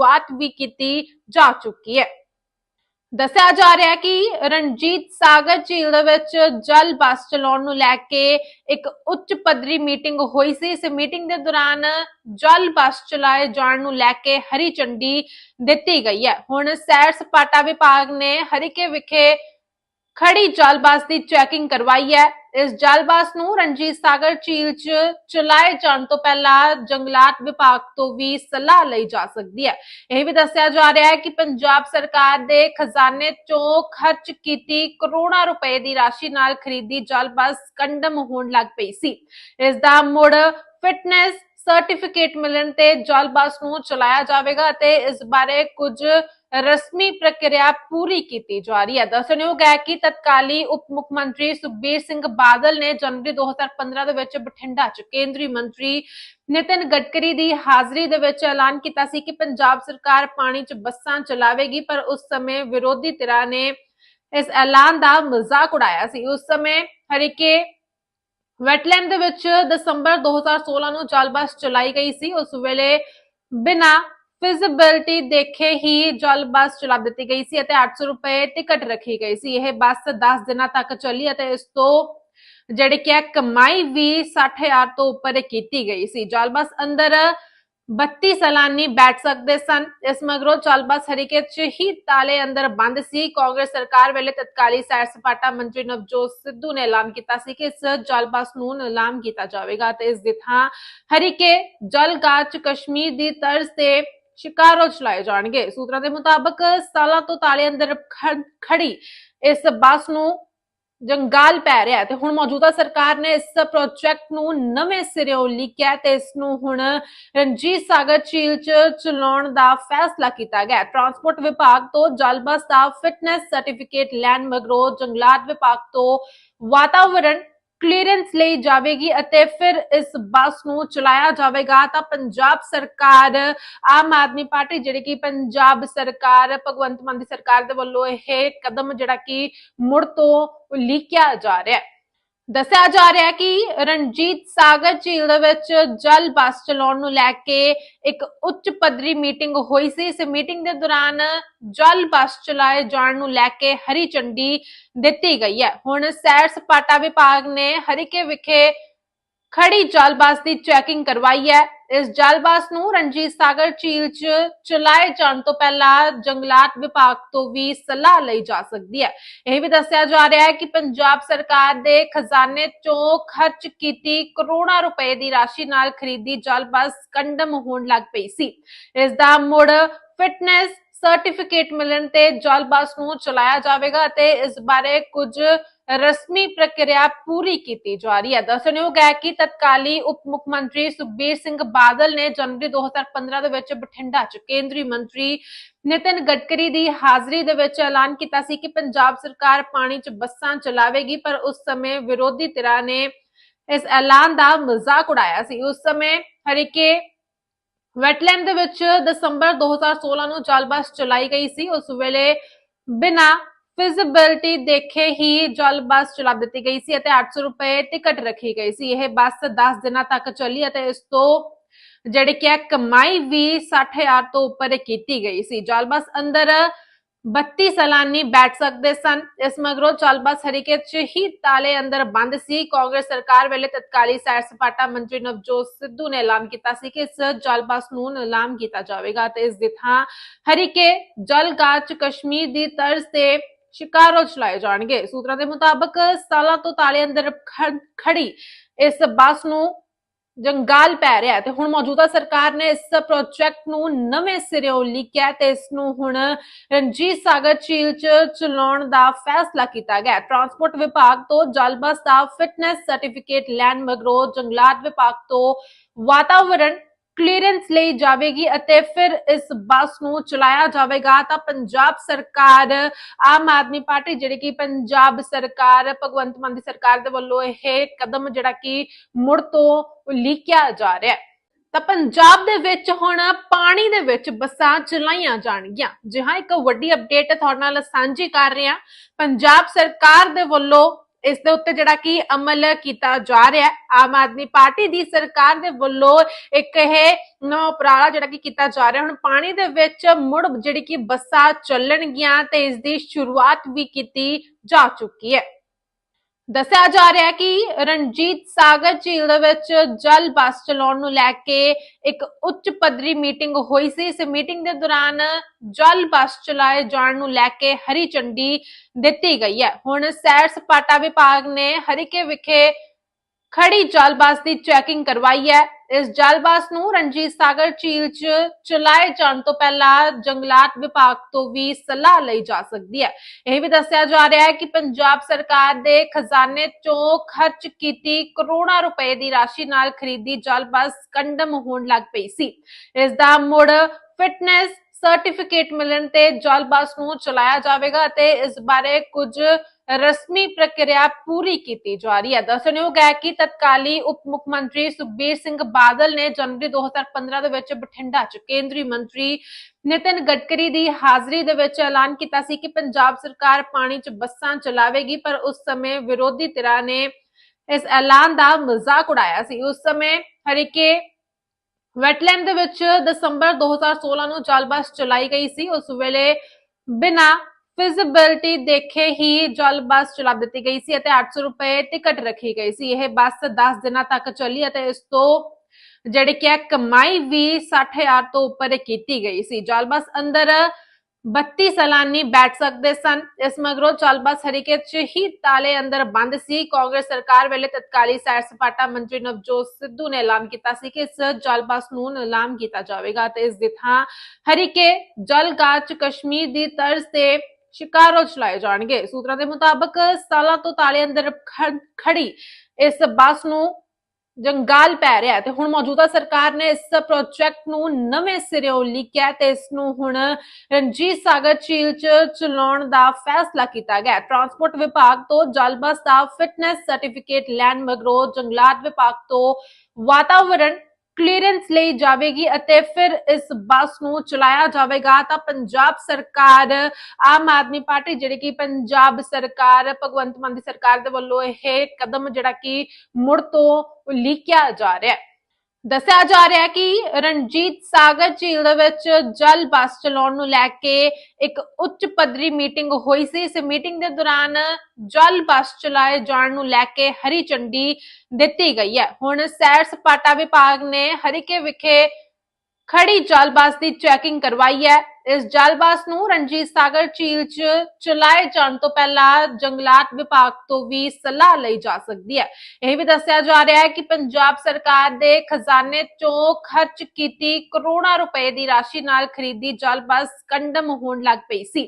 ਸ਼ੁਰੂਆਤ ਵੀ ਕੀਤੀ ਜਾ ਚੁੱਕੀ ਹੈ। ਦੱਸਿਆ ਜਾ ਰਿਹਾ ਹੈ ਕਿ ਰਣਜੀਤ ਸਾਗਰ ਝੀਲ ਦੇ ਵਿੱਚ ਜਲ ਬੱਸ ਚਲਾਉਣ ਨੂੰ ਲੈ ਕੇ ਇੱਕ ਉੱਚ ਪੱਧਰੀ ਮੀਟਿੰਗ ਹੋਈ ਸੀ। ਇਸ ਮੀਟਿੰਗ ਦੇ ਦੌਰਾਨ ਜਲ ਬੱਸ ਚਲਾਏ ਜਾਣ ਨੂੰ ਲੈ ਕੇ ਹਰੀ ਝੰਡੀ ਦਿੱਤੀ ਗਈ ਹੈ। ਹੁਣ ਸੈਰ ਸਪਾਟਾ ਵਿਭਾਗ ਨੇ ਹਰੀਕੇ ਵਿਖੇ ਖੜੀ ਜਲ ਬੱਸ ਦੀ ਚੈਕਿੰਗ ਕਰਵਾਈ ਹੈ। ਇਸ ਜਲ ਨੂੰ ਰਣਜੀਤ ਸਾਗਰ ਝੀਲ 'ਚ ਚਲਾਏ ਜਾਣ ਤੋਂ ਪਹਿਲਾਂ ਜੰਗਲਾਤ ਵਿਭਾਗ ਤੋਂ ਵੀ ਸਲਾਹ ਲਈ ਜਾ ਸਕਦੀ ਹੈ। ਇਹ ਵੀ ਦੱਸਿਆ ਜਾ ਰਿਹਾ ਹੈ ਕਿ ਪੰਜਾਬ ਸਰਕਾਰ ਦੇ ਖਜ਼ਾਨੇ 'ਚੋਂ ਖਰਚ ਕੀਤੀ ਕਰੋੜਾਂ ਰੁਪਏ ਦੀ ਰਾਸ਼ੀ ਨਾਲ ਖਰੀਦੀ ਜਲ ਬੱਸ ਕੰਡਮ ਹੋਣ ਲੱਗ ਪਈ ਸੀ। ਇਸ ਦਾ ਮੁੜ ਫਿਟਨੈਸ ਸਰਟੀਫਿਕੇਟ ਮਿਲਣ ਤੇ ਜਲ ਬੱਸ ਨੂੰ ਚਲਾਇਆ ਜਾਵੇਗਾ ਅਤੇ ਇਸ ਬਾਰੇ ਕੁਝ ਰਸਮੀ ਪ੍ਰਕਿਰਿਆ ਪੂਰੀ ਕੀਤੀ ਜਾ ਰਹੀ ਹੈ। ਦੱਸਣਯੋਗ ਹੈ ਕਿ ਤਤਕਾਲੀ ਉਪ ਮੁੱਖ ਮੰਤਰੀ ਸੁਖਬੀਰ ਸਿੰਘ ਬਾਦਲ ਨੇ ਜਨਵਰੀ 2015 ਦੇ ਵਿੱਚ ਬਠਿੰਡਾ 'ਚ ਕੇਂਦਰੀ ਮੰਤਰੀ ਨਿਤਿਨ ਗਡਕਰੀ ਦੀ ਹਾਜ਼ਰੀ ਦੇ ਵਿੱਚ ਐਲਾਨ ਕੀਤਾ ਸੀ ਕਿ ਪੰਜਾਬ ਸਰਕਾਰ ਪਾਣੀ 'ਚ ਬੱਸਾਂ ਚਲਾਵੇਗੀ, ਪਰ ਉਸ ਸਮੇਂ ਵਿਰੋਧੀ ਧਿਰਾਂ ਨੇ ਇਸ ਐਲਾਨ ਦਾ ਮਜ਼ਾਕ ਉਡਾਇਆ ਸੀ। ਉਸ ਸਮੇਂ ਹਰੀਕੇ ਵੈਟਲੈਂਡ ਦੇ ਵਿੱਚ ਦਸੰਬਰ 2016 ਨੂੰ ਜਲ ਚਲਾਈ ਗਈ ਸੀ। ਉਸ ਵੇਲੇ ਬਿਨਾ ਫਿਜ਼ੀਬਿਲਟੀ ਦੇਖੇ ਹੀ ਜਲ ਬੱਸ ਚਲਾ ਦਿੱਤੀ ਗਈ ਸੀ ਅਤੇ 800 ਰੁਪਏ ਟਿਕਟ ਰੱਖੀ ਗਈ ਸੀ। ਇਹ ਬੱਸ 10 ਦਿਨਾਂ ਤੱਕ ਚੱਲੀ ਅਤੇ ਇਸ ਤੋਂ ਜਿਹੜੀ ਕਿ ਕਮਾਈ ਵੀ 60000 ਤੋਂ ਉੱਪਰ ਕੀਤੀ ਗਈ ਸੀ। ਜਲ ਬੱਸ ਅੰਦਰ 32 ਸੈਲਾਨੀ ਬੈਠ ਸਕਦੇ ਸਨ ਇਸ ਮਗਰੋਂ ਜਲ ਹਰੀਕੇ ਚ ਹੀ ਤਾਲੇ ਅੰਦਰ ਬੰਦ ਸੀ ਕਾਂਗਰਸ ਸਰਕਾਰ ਵੇਲੇ ਤਤਕਾਲੀ ਸੈਰ ਸਪਾਟਾ ਮੰਤਰੀ ਨਵਜੋਤ ਸਿੱਧੂ ਨੇ ਐਲਾਨ ਕੀਤਾ ਸੀ ਕਿ ਇਸ ਜਲ ਬੱਸ ਨੂੰ ਨਿਲਾਮ ਕੀਤਾ ਜਾਵੇਗਾ ਤੇ ਇਸ ਦੀ ਥਾਂ ਹਰੀਕੇ ਜਲਗਾਹ ਚ ਕਸ਼ਮੀਰ ਦੀ ਤਰਜ਼ ਤੇ ਸ਼ਿਕਾਰੋ ਚਲਾਏ ਜਾਣਗੇ ਸੂਤਰਾਂ ਦੇ ਮੁਤਾਬਕ ਸਾਲਾਂ ਤੋਂ ਤਾਲੇ ਅੰਦਰ ਖੜੀ ਇਸ ਬੱਸ ਨੂੰ ਜੰਗਾਲ ਪੈ ਰਿਹਾ ਤੇ ਹੁਣ ਮੌਜੂਦਾ ਸਰਕਾਰ ਨੇ ਇਸ ਪ੍ਰੋਜੈਕਟ ਨੂੰ ਨਵੇਂ ਸਿਰਿਓਂ ਲਿਖਿਆ ਤੇ ਇਸ ਨੂੰ ਹੁਣ ਰਣਜੀਤ ਸਾਗਰ ਝੀਲ 'ਚ ਚਲਾਉਣ ਦਾ ਫੈਸਲਾ ਕੀਤਾ ਗਿਆ ਟਰਾਂਸਪੋਰਟ ਵਿਭਾਗ ਤੋਂ ਜਲ ਬੱਸ ਦਾ ਫਿਟਨੈਸ ਸਰਟੀਫਿਕੇਟ ਲੈਣ ਮਗਰੋਂ ਜੰਗਲਾਤ ਵਿਭਾਗ ਤੋਂ ਵਾਤਾਵਰਣ ਕਲੀਅਰੈਂਸ ਲਈ ਜਾਵੇਗੀ ਅਤੇ ਫਿਰ ਇਸ ਬੱਸ ਨੂੰ ਚਲਾਇਆ ਜਾਵੇਗਾ। ਤਾਂ ਪੰਜਾਬ ਸਰਕਾਰ, ਆਮ ਆਦਮੀ ਪਾਰਟੀ ਜਿਹੜੀ ਕਿ ਪੰਜਾਬ ਸਰਕਾਰ, ਭਗਵੰਤ ਮਾਨ ਦੀ ਸਰਕਾਰ ਦੇ ਵੱਲੋਂ ਇਹ ਕਦਮ ਜਿਹੜਾ ਕਿ ਮੁੜ ਤੋਂ ਉਲੀਕਿਆ ਜਾ ਰਿਹਾ ਹੈ। ਦੱਸਿਆ ਜਾ ਰਿਹਾ ਹੈ ਕਿ ਰਣਜੀਤ ਸਾਗਰ ਝੀਲ ਦੇ ਵਿੱਚ ਜਲ ਬੱਸ ਚਲਾਉਣ ਨੂੰ ਲੈ ਕੇ ਇੱਕ ਉੱਚ ਪੱਧਰੀ ਮੀਟਿੰਗ ਹੋਈ ਸੀ। ਇਸ ਮੀਟਿੰਗ ਦੇ ਦੌਰਾਨ ਜਲ ਬੱਸ ਚਲਾਏ ਜਾਣ ਨੂੰ ਲੈ ਕੇ ਹਰੀ ਝੰਡੀ ਦਿੱਤੀ ਗਈ ਹੈ। ਹੁਣ ਸੈਰ ਸਪਾਟਾ ਵਿਭਾਗ ਨੇ ਹਰੀਕੇ ਵਿਖੇ ਖੜੀ ਜਲ ਬੱਸ ਦੀ ਚੈਕਿੰਗ ਕਰਵਾਈ ਹੈ। ਇਸ ਜਲ ਨੂੰ ਰਣਜੀਤ ਸਾਗਰ ਝੀਲ 'ਚ ਚਲਾਏ ਜਾਣ ਤੋਂ ਪਹਿਲਾਂ ਜੰਗਲਾਤ ਵਿਭਾਗ ਤੋਂ ਵੀ ਸਲਾਹ ਲਈ ਜਾ ਸਕਦੀ ਹੈ। ਇਹ ਵੀ ਦੱਸਿਆ ਜਾ ਰਿਹਾ ਹੈ ਕਿ ਪੰਜਾਬ ਸਰਕਾਰ ਦੇ ਖਜ਼ਾਨੇ 'ਚੋਂ ਖਰਚ ਕੀਤੀ ਕਰੋੜਾਂ ਰੁਪਏ ਦੀ ਰਾਸ਼ੀ ਨਾਲ ਖਰੀਦੀ ਜਲ ਬੱਸ ਕੰਡਮ ਹੋਣ ਲੱਗ ਪਈ ਸੀ। ਇਸ ਦਾ ਮੁੜ ਫਿਟਨੈਸ ਸਰਟੀਫਿਕੇਟ ਮਿਲਣ ਤੇ ਜਲ ਬੱਸ ਨੂੰ ਚਲਾਇਆ ਜਾਵੇਗਾ ਅਤੇ ਇਸ ਬਾਰੇ ਕੁਝ ਰਸਮੀ ਪ੍ਰਕਿਰਿਆ ਪੂਰੀ ਕੀਤੀ ਜਾ ਰਹੀ ਹੈ। ਦੱਸਣਯੋਗ ਹੈ ਕਿ ਤਤਕਾਲੀ ਉਪ ਮੁੱਖ ਮੰਤਰੀ ਸੁਖਬੀਰ ਸਿੰਘ ਬਾਦਲ ਨੇ ਜਨਵਰੀ 2015 ਦੇ ਵਿੱਚ ਬਠਿੰਡਾ 'ਚ ਕੇਂਦਰੀ ਮੰਤਰੀ ਨਿਤਿਨ ਗਡਕਰੀ ਦੀ ਹਾਜ਼ਰੀ ਦੇ ਵਿੱਚ ਐਲਾਨ ਕੀਤਾ ਸੀ ਕਿ ਪੰਜਾਬ ਸਰਕਾਰ ਪਾਣੀ 'ਚ ਬੱਸਾਂ ਚਲਾਵੇਗੀ, ਪਰ ਉਸ ਸਮੇਂ ਵਿਰੋਧੀ ਧਿਰਾਂ ਨੇ ਇਸ ਐਲਾਨ ਦਾ ਮਜ਼ਾਕ ਉਡਾਇਆ ਸੀ। ਉਸ ਸਮੇਂ ਹਰੀਕੇ ਵੈਟਲੈਂਡ ਦੇ ਵਿੱਚ ਦਸੰਬਰ 2016 ਨੂੰ ਜਲ ਚਲਾਈ ਗਈ ਸੀ। ਉਸ ਵੇਲੇ ਬਿਨਾ ਫਿਜ਼ੀਬਿਲਟੀ ਦੇਖੇ ਹੀ ਜਲ ਬੱਸ ਚਲਾ ਦਿੱਤੀ ਗਈ ਸੀ ਅਤੇ 800 ਰੁਪਏ ਟਿਕਟ ਰੱਖੀ ਗਈ ਸੀ। ਇਹ ਬੱਸ 10 ਦਿਨਾਂ ਤੱਕ ਚੱਲੀ ਅਤੇ ਇਸ ਤੋਂ ਜਿਹੜੀ ਕਿ ਕਮਾਈ ਵੀ 60000 ਤੋਂ ਉੱਪਰ ਕੀਤੀ ਗਈ ਸੀ। ਜਲ ਬੱਸ ਅੰਦਰ 32 ਸੈਲਾਨੀ ਬੈਠ ਸਕਦੇ ਸਨ। ਇਸ ਮਗਰੋਂ ਜਲ ਬੱਸ ਚ ਹੀ ਤਾਲੇ ਅੰਦਰ ਬੰਦ ਸੀ। ਕਾਂਗਰਸ ਸਰਕਾਰ ਵੇਲੇ ਤਤਕਾਲੀ ਸੈਰ ਸਪਾਟਾ ਮੰਤਰੀ ਨਵਜੋਤ ਸਿੱਧੂ ਨੇ ਐਲਾਨ ਕੀਤਾ ਸੀ ਕਿ ਇਸ ਜਲ ਬੱਸ ਨੂੰ ਨਿਲਾਮ ਕੀਤਾ ਜਾਵੇਗਾ ਤੇ ਇਸ ਦੀ ਥਾਂ ਹਰੀਕੇ ਜਲਗਾਹ ਚ ਕਸ਼ਮੀਰ ਦੀ ਤਰਜ਼ ਤੇ ਸ਼ਿਕਾਰੋ ਚਲਾਏ ਜਾਣਗੇ। ਸੂਤਰਾਂ ਦੇ ਮੁਤਾਬਕ ਸਾਲਾਂ ਤੋਂ ਤਾਲੇ ਅੰਦਰ ਖੜੀ ਇਸ ਬੱਸ ਨੂੰ ਜੰਗਾਲ ਪੈ ਰਿਹਾ ਤੇ ਹੁਣ ਮੌਜੂਦਾ ਸਰਕਾਰ ਨੇ ਇਸ ਪ੍ਰੋਜੈਕਟ ਨੂੰ ਨਵੇਂ ਸਿਰਿਓਂ ਲਿਖਿਆ ਤੇ ਇਸ ਨੂੰ ਹੁਣ ਰਣਜੀਤ ਸਾਗਰ ਝੀਲ 'ਚ ਚਲਾਉਣ ਦਾ ਫੈਸਲਾ ਕੀਤਾ ਗਿਆ ਟਰਾਂਸਪੋਰਟ ਵਿਭਾਗ ਤੋਂ ਜਲ ਬੱਸ ਦਾ ਫਿਟਨੈਸ ਸਰਟੀਫਿਕੇਟ ਲੈਣ ਮਗਰੋਂ ਜੰਗਲਾਤ ਵਿਭਾਗ ਤੋਂ ਵਾਤਾਵਰਣ ਕਲੀਅਰੈਂਸ ਲਈ ਜਾਵੇਗੀ ਅਤੇ ਫਿਰ ਇਸ ਬੱਸ ਨੂੰ ਚਲਾਇਆ ਜਾਵੇਗਾ। ਤਾਂ ਪੰਜਾਬ ਸਰਕਾਰ, ਆਮ ਆਦਮੀ ਪਾਰਟੀ ਜਿਹੜੀ ਕਿ ਪੰਜਾਬ ਸਰਕਾਰ, ਭਗਵੰਤ ਮਾਨ ਦੀ ਸਰਕਾਰ ਦੇ ਵੱਲੋਂ ਇਹ ਕਦਮ ਜਿਹੜਾ ਕਿ ਮੁੜ ਤੋਂ ਉਲੀਕਿਆ ਜਾ ਰਿਹਾ ਹੈ। ਤਾਂ ਪੰਜਾਬ ਦੇ ਵਿੱਚ ਹੁਣ ਪਾਣੀ ਦੇ ਵਿੱਚ ਬੱਸਾਂ ਚਲਾਈਆਂ ਜਾਣਗੀਆਂ। ਜੀ ਹਾਂ, ਇੱਕ ਵੱਡੀ ਅਪਡੇਟ ਤੁਹਾਡੇ ਨਾਲ ਸਾਂਝੀ ਕਰ ਰਹੇ। ਹਾਂ ਪੰਜਾਬ ਸਰਕਾਰ ਦੇ ਵੱਲੋਂ ਇਸ ਦੇ ਉੱਤੇ ਜਿਹੜਾ ਕਿ ਅਮਲ ਕੀਤਾ ਜਾ ਰਿਹਾ ਹੈ। ਆਮ ਆਦਮੀ ਪਾਰਟੀ ਦੀ ਸਰਕਾਰ ਦੇ ਵੱਲੋਂ ਇੱਕ ਇਹ ਨਵਾਂ ਉਪਰਾਲਾ ਜਿਹੜਾ ਕਿ ਕੀਤਾ ਜਾ ਰਿਹਾ ਹੁਣ ਪਾਣੀ ਦੇ ਵਿੱਚ ਮੁੜ ਜਿਹੜੀ ਕਿ ਬੱਸਾਂ ਚੱਲਣਗੀਆਂ ਤੇ ਇਸ ਦੀ ਸ਼ੁਰੂਆਤ ਵੀ ਕੀਤੀ ਜਾ ਚੁੱਕੀ ਹੈ। ਦੱਸਿਆ ਜਾ ਰਿਹਾ ਹੈ ਕਿ ਰਣਜੀਤ ਸਾਗਰ ਝੀਲ ਦੇ ਵਿੱਚ ਜਲ ਬੱਸ ਚਲਾਉਣ ਨੂੰ ਲੈ ਕੇ ਇੱਕ ਉੱਚ ਪੱਧਰੀ ਮੀਟਿੰਗ ਹੋਈ ਸੀ। ਇਸ ਮੀਟਿੰਗ ਦੇ ਦੌਰਾਨ ਜਲ ਬੱਸ ਚਲਾਏ ਜਾਣ ਨੂੰ ਲੈ ਕੇ ਹਰੀ ਝੰਡੀ ਦਿੱਤੀ ਗਈ ਹੈ। ਹੁਣ ਸੈਰ ਸਪਾਟਾ ਵਿਭਾਗ ਨੇ ਹਰੀਕੇ ਵਿਖੇ ਖੜੀ ਜਲ ਬੱਸ ਦੀ ਚੈਕਿੰਗ ਕਰਵਾਈ ਹੈ। ਇਸ ਜਲ ਨੂੰ ਰਣਜੀਤ ਸਾਗਰ ਝੀਲ 'ਚ ਚਲਾਏ ਜਾਣ ਤੋਂ ਪਹਿਲਾਂ ਜੰਗਲਾਤ ਵਿਭਾਗ ਤੋਂ ਵੀ ਸਲਾਹ ਲਈ ਜਾ ਸਕਦੀ ਹੈ। ਇਹ ਵੀ ਦੱਸਿਆ ਜਾ ਰਿਹਾ ਹੈ ਕਿ ਪੰਜਾਬ ਸਰਕਾਰ ਦੇ ਖਜ਼ਾਨੇ 'ਚੋਂ ਖਰਚ ਕੀਤੀ ਕਰੋੜਾਂ ਰੁਪਏ ਦੀ ਰਾਸ਼ੀ ਨਾਲ ਖਰੀਦੀ ਜਲ ਬੱਸ ਕੰਡਮ ਹੋਣ ਲੱਗ ਪਈ ਸੀ। ਇਸ ਦਾ ਮੁੜ ਫਿਟਨੈਸ ਸਰਟੀਫਿਕੇਟ ਮਿਲਣ ਤੇ ਜਲ ਬੱਸ ਨੂੰ ਚਲਾਇਆ ਜਾਵੇਗਾ ਅਤੇ ਇਸ ਬਾਰੇ ਕੁਝ ਰਸਮੀ ਪ੍ਰਕਿਰਿਆ ਪੂਰੀ ਕੀਤੀ ਜਾ ਰਹੀ ਹੈ। ਦੱਸਣਯੋਗ ਹੈ ਕਿ ਤਤਕਾਲੀ ਉਪ ਮੁੱਖ ਮੰਤਰੀ ਸੁਖਬੀਰ ਸਿੰਘ ਬਾਦਲ ਨੇ ਜਨਵਰੀ 2015 ਦੇ ਵਿੱਚ ਬਠਿੰਡਾ 'ਚ ਕੇਂਦਰੀ ਮੰਤਰੀ ਨਿਤਿਨ ਗਡਕਰੀ ਦੀ ਹਾਜ਼ਰੀ ਦੇ ਵਿੱਚ ਐਲਾਨ ਕੀਤਾ ਸੀ ਕਿ ਪੰਜਾਬ ਸਰਕਾਰ ਪਾਣੀ 'ਚ ਬੱਸਾਂ ਚਲਾਵੇਗੀ, ਪਰ ਉਸ ਸਮੇਂ ਵਿਰੋਧੀ ਧਿਰਾਂ ਨੇ ਇਸ ਐਲਾਨ ਦਾ ਮਜ਼ਾਕ ਉਡਾਇਆ ਸੀ। ਉਸ ਸਮੇਂ ਹਰੀਕੇ ਵੈਟਲੈਂਡ ਦੇ ਵਿੱਚ ਦਸੰਬਰ 2016 ਨੂੰ ਜਲ ਚਲਾਈ ਗਈ ਸੀ। ਉਸ ਵੇਲੇ ਬਿਨਾ ਫਿਜ਼ੀਬਿਲਟੀ ਦੇਖੇ ਹੀ ਜਲ ਬੱਸ ਚਲਾ ਦਿੱਤੀ ਗਈ ਸੀ ਅਤੇ 800 ਰੁਪਏ ਟਿਕਟ ਰੱਖੀ ਗਈ ਸੀ। ਇਹ ਬੱਸ 10 ਦਿਨਾਂ ਤੱਕ ਚੱਲੀ ਅਤੇ ਇਸ ਤੋਂ ਜਿਹੜੀ ਕਿ ਕਮਾਈ ਵੀ 60000 ਤੋਂ ਉੱਪਰ ਕੀਤੀ ਗਈ ਸੀ। ਜਲ ਬੱਸ ਅੰਦਰ 32 ਸੈਲਾਨੀ ਬੈਠ ਸਕਦੇ ਸਨ। ਇਸ ਮਗਰੋਂ ਜਲ ਹਰੀਕੇ ਚ ਹੀ ਤਾਲੇ ਅੰਦਰ ਬੰਦ ਸੀ। ਕਾਂਗਰਸ ਸਰਕਾਰ ਵੇਲੇ ਤਤਕਾਲੀ ਸੈਰ ਸਪਾਟਾ ਮੰਤਰੀ ਨਵਜੋਤ ਸਿੱਧੂ ਨੇ ਐਲਾਨ ਕੀਤਾ ਸੀ ਕਿ ਇਸ ਜਲ ਬੱਸ ਨੂੰ ਨਿਲਾਮ ਕੀਤਾ ਜਾਵੇਗਾ ਤੇ ਇਸ ਦੀ ਥਾਂ ਹਰੀਕੇ ਜਲਗਾਚ ਕਸ਼ਮੀਰ ਦੀ ਤਰਜ਼ ਤੇ ਸ਼ਿਕਾਰੋ ਚਲਾਏ ਜਾਣਗੇ। ਸੂਤਰਾਂ ਦੇ ਮੁਤਾਬਕ ਸਾਲਾਂ ਤੋਂ ਤਾਲੇ ਅੰਦਰ ਖੜੀ ਇਸ ਬੱਸ ਨੂੰ ਜੰਗਾਲ ਪੈ ਰਿਹਾ ਤੇ ਹੁਣ ਮੌਜੂਦਾ ਸਰਕਾਰ ਨੇ ਇਸ ਪ੍ਰੋਜੈਕਟ ਨੂੰ ਨਵੇਂ ਸਿਰਿਓਂ ਲਿਖਿਆ ਤੇ ਇਸ ਨੂੰ ਹੁਣ ਰਣਜੀਤ ਸਾਗਰ ਝੀਲ 'ਚ ਚਲਾਉਣ ਦਾ ਫੈਸਲਾ ਕੀਤਾ ਗਿਆ ਟਰਾਂਸਪੋਰਟ ਵਿਭਾਗ ਤੋਂ ਜਲ ਬੱਸ ਦਾ ਫਿਟਨੈਸ ਸਰਟੀਫਿਕੇਟ ਲੈਣ ਮਗਰੋਂ ਜੰਗਲਾਤ ਵਿਭਾਗ ਤੋਂ ਵਾਤਾਵਰਣ ਕਲੀਅਰੈਂਸ ਲਈ ਜਾਵੇਗੀ ਅਤੇ ਫਿਰ ਇਸ ਬੱਸ ਨੂੰ ਚਲਾਇਆ ਜਾਵੇਗਾ। ਤਾਂ ਪੰਜਾਬ ਸਰਕਾਰ, ਆਮ ਆਦਮੀ ਪਾਰਟੀ ਜਿਹੜੀ ਕਿ ਪੰਜਾਬ ਸਰਕਾਰ, ਭਗਵੰਤ ਮਾਨ ਦੀ ਸਰਕਾਰ ਦੇ ਵੱਲੋਂ ਇਹ ਕਦਮ ਜਿਹੜਾ ਕਿ ਮੁੜ ਤੋਂ ਲਿਖਿਆ ਜਾ ਰਿਹਾ ਹੈ। ਦੱਸਿਆ ਜਾ ਰਿਹਾ ਹੈ ਕਿ ਰਣਜੀਤ ਸਾਗਰ ਝੀਲ ਦੇ ਵਿੱਚ ਜਲ ਬੱਸ ਚਲਾਉਣ ਨੂੰ ਲੈ ਕੇ ਇੱਕ ਉੱਚ ਪੱਧਰੀ ਮੀਟਿੰਗ ਹੋਈ ਸੀ। ਇਸ ਮੀਟਿੰਗ ਦੇ ਦੌਰਾਨ ਜਲ ਬੱਸ ਚਲਾਏ ਜਾਣ ਨੂੰ ਲੈ ਕੇ ਹਰੀ ਝੰਡੀ ਦਿੱਤੀ ਗਈ ਹੈ। ਹੁਣ ਸੈਰ ਸਪਾਟਾ ਵਿਭਾਗ ਨੇ ਹਰੀਕੇ ਵਿਖੇ ਖੜੀ ਜਲ ਬੱਸ ਦੀ ਚੈਕਿੰਗ ਕਰਵਾਈ ਹੈ। ਇਸ ਜਲ ਨੂੰ ਰਣਜੀਤ ਸਾਗਰ ਝੀਲ 'ਚ ਚਲਾਏ ਜਾਣ ਤੋਂ ਪਹਿਲਾਂ ਜੰਗਲਾਤ ਵਿਭਾਗ ਤੋਂ ਵੀ ਸਲਾਹ ਲਈ ਜਾ ਸਕਦੀ ਹੈ। ਇਹ ਵੀ ਦੱਸਿਆ ਜਾ ਰਿਹਾ ਹੈ ਕਿ ਪੰਜਾਬ ਸਰਕਾਰ ਦੇ ਖਜ਼ਾਨੇ 'ਚੋਂ ਖਰਚ ਕੀਤੀ ਕਰੋੜਾਂ ਰੁਪਏ ਦੀ ਰਾਸ਼ੀ ਨਾਲ ਖਰੀਦੀ ਜਲ ਬੱਸ ਕੰਡਮ ਹੋਣ ਲੱਗ ਪਈ ਸੀ।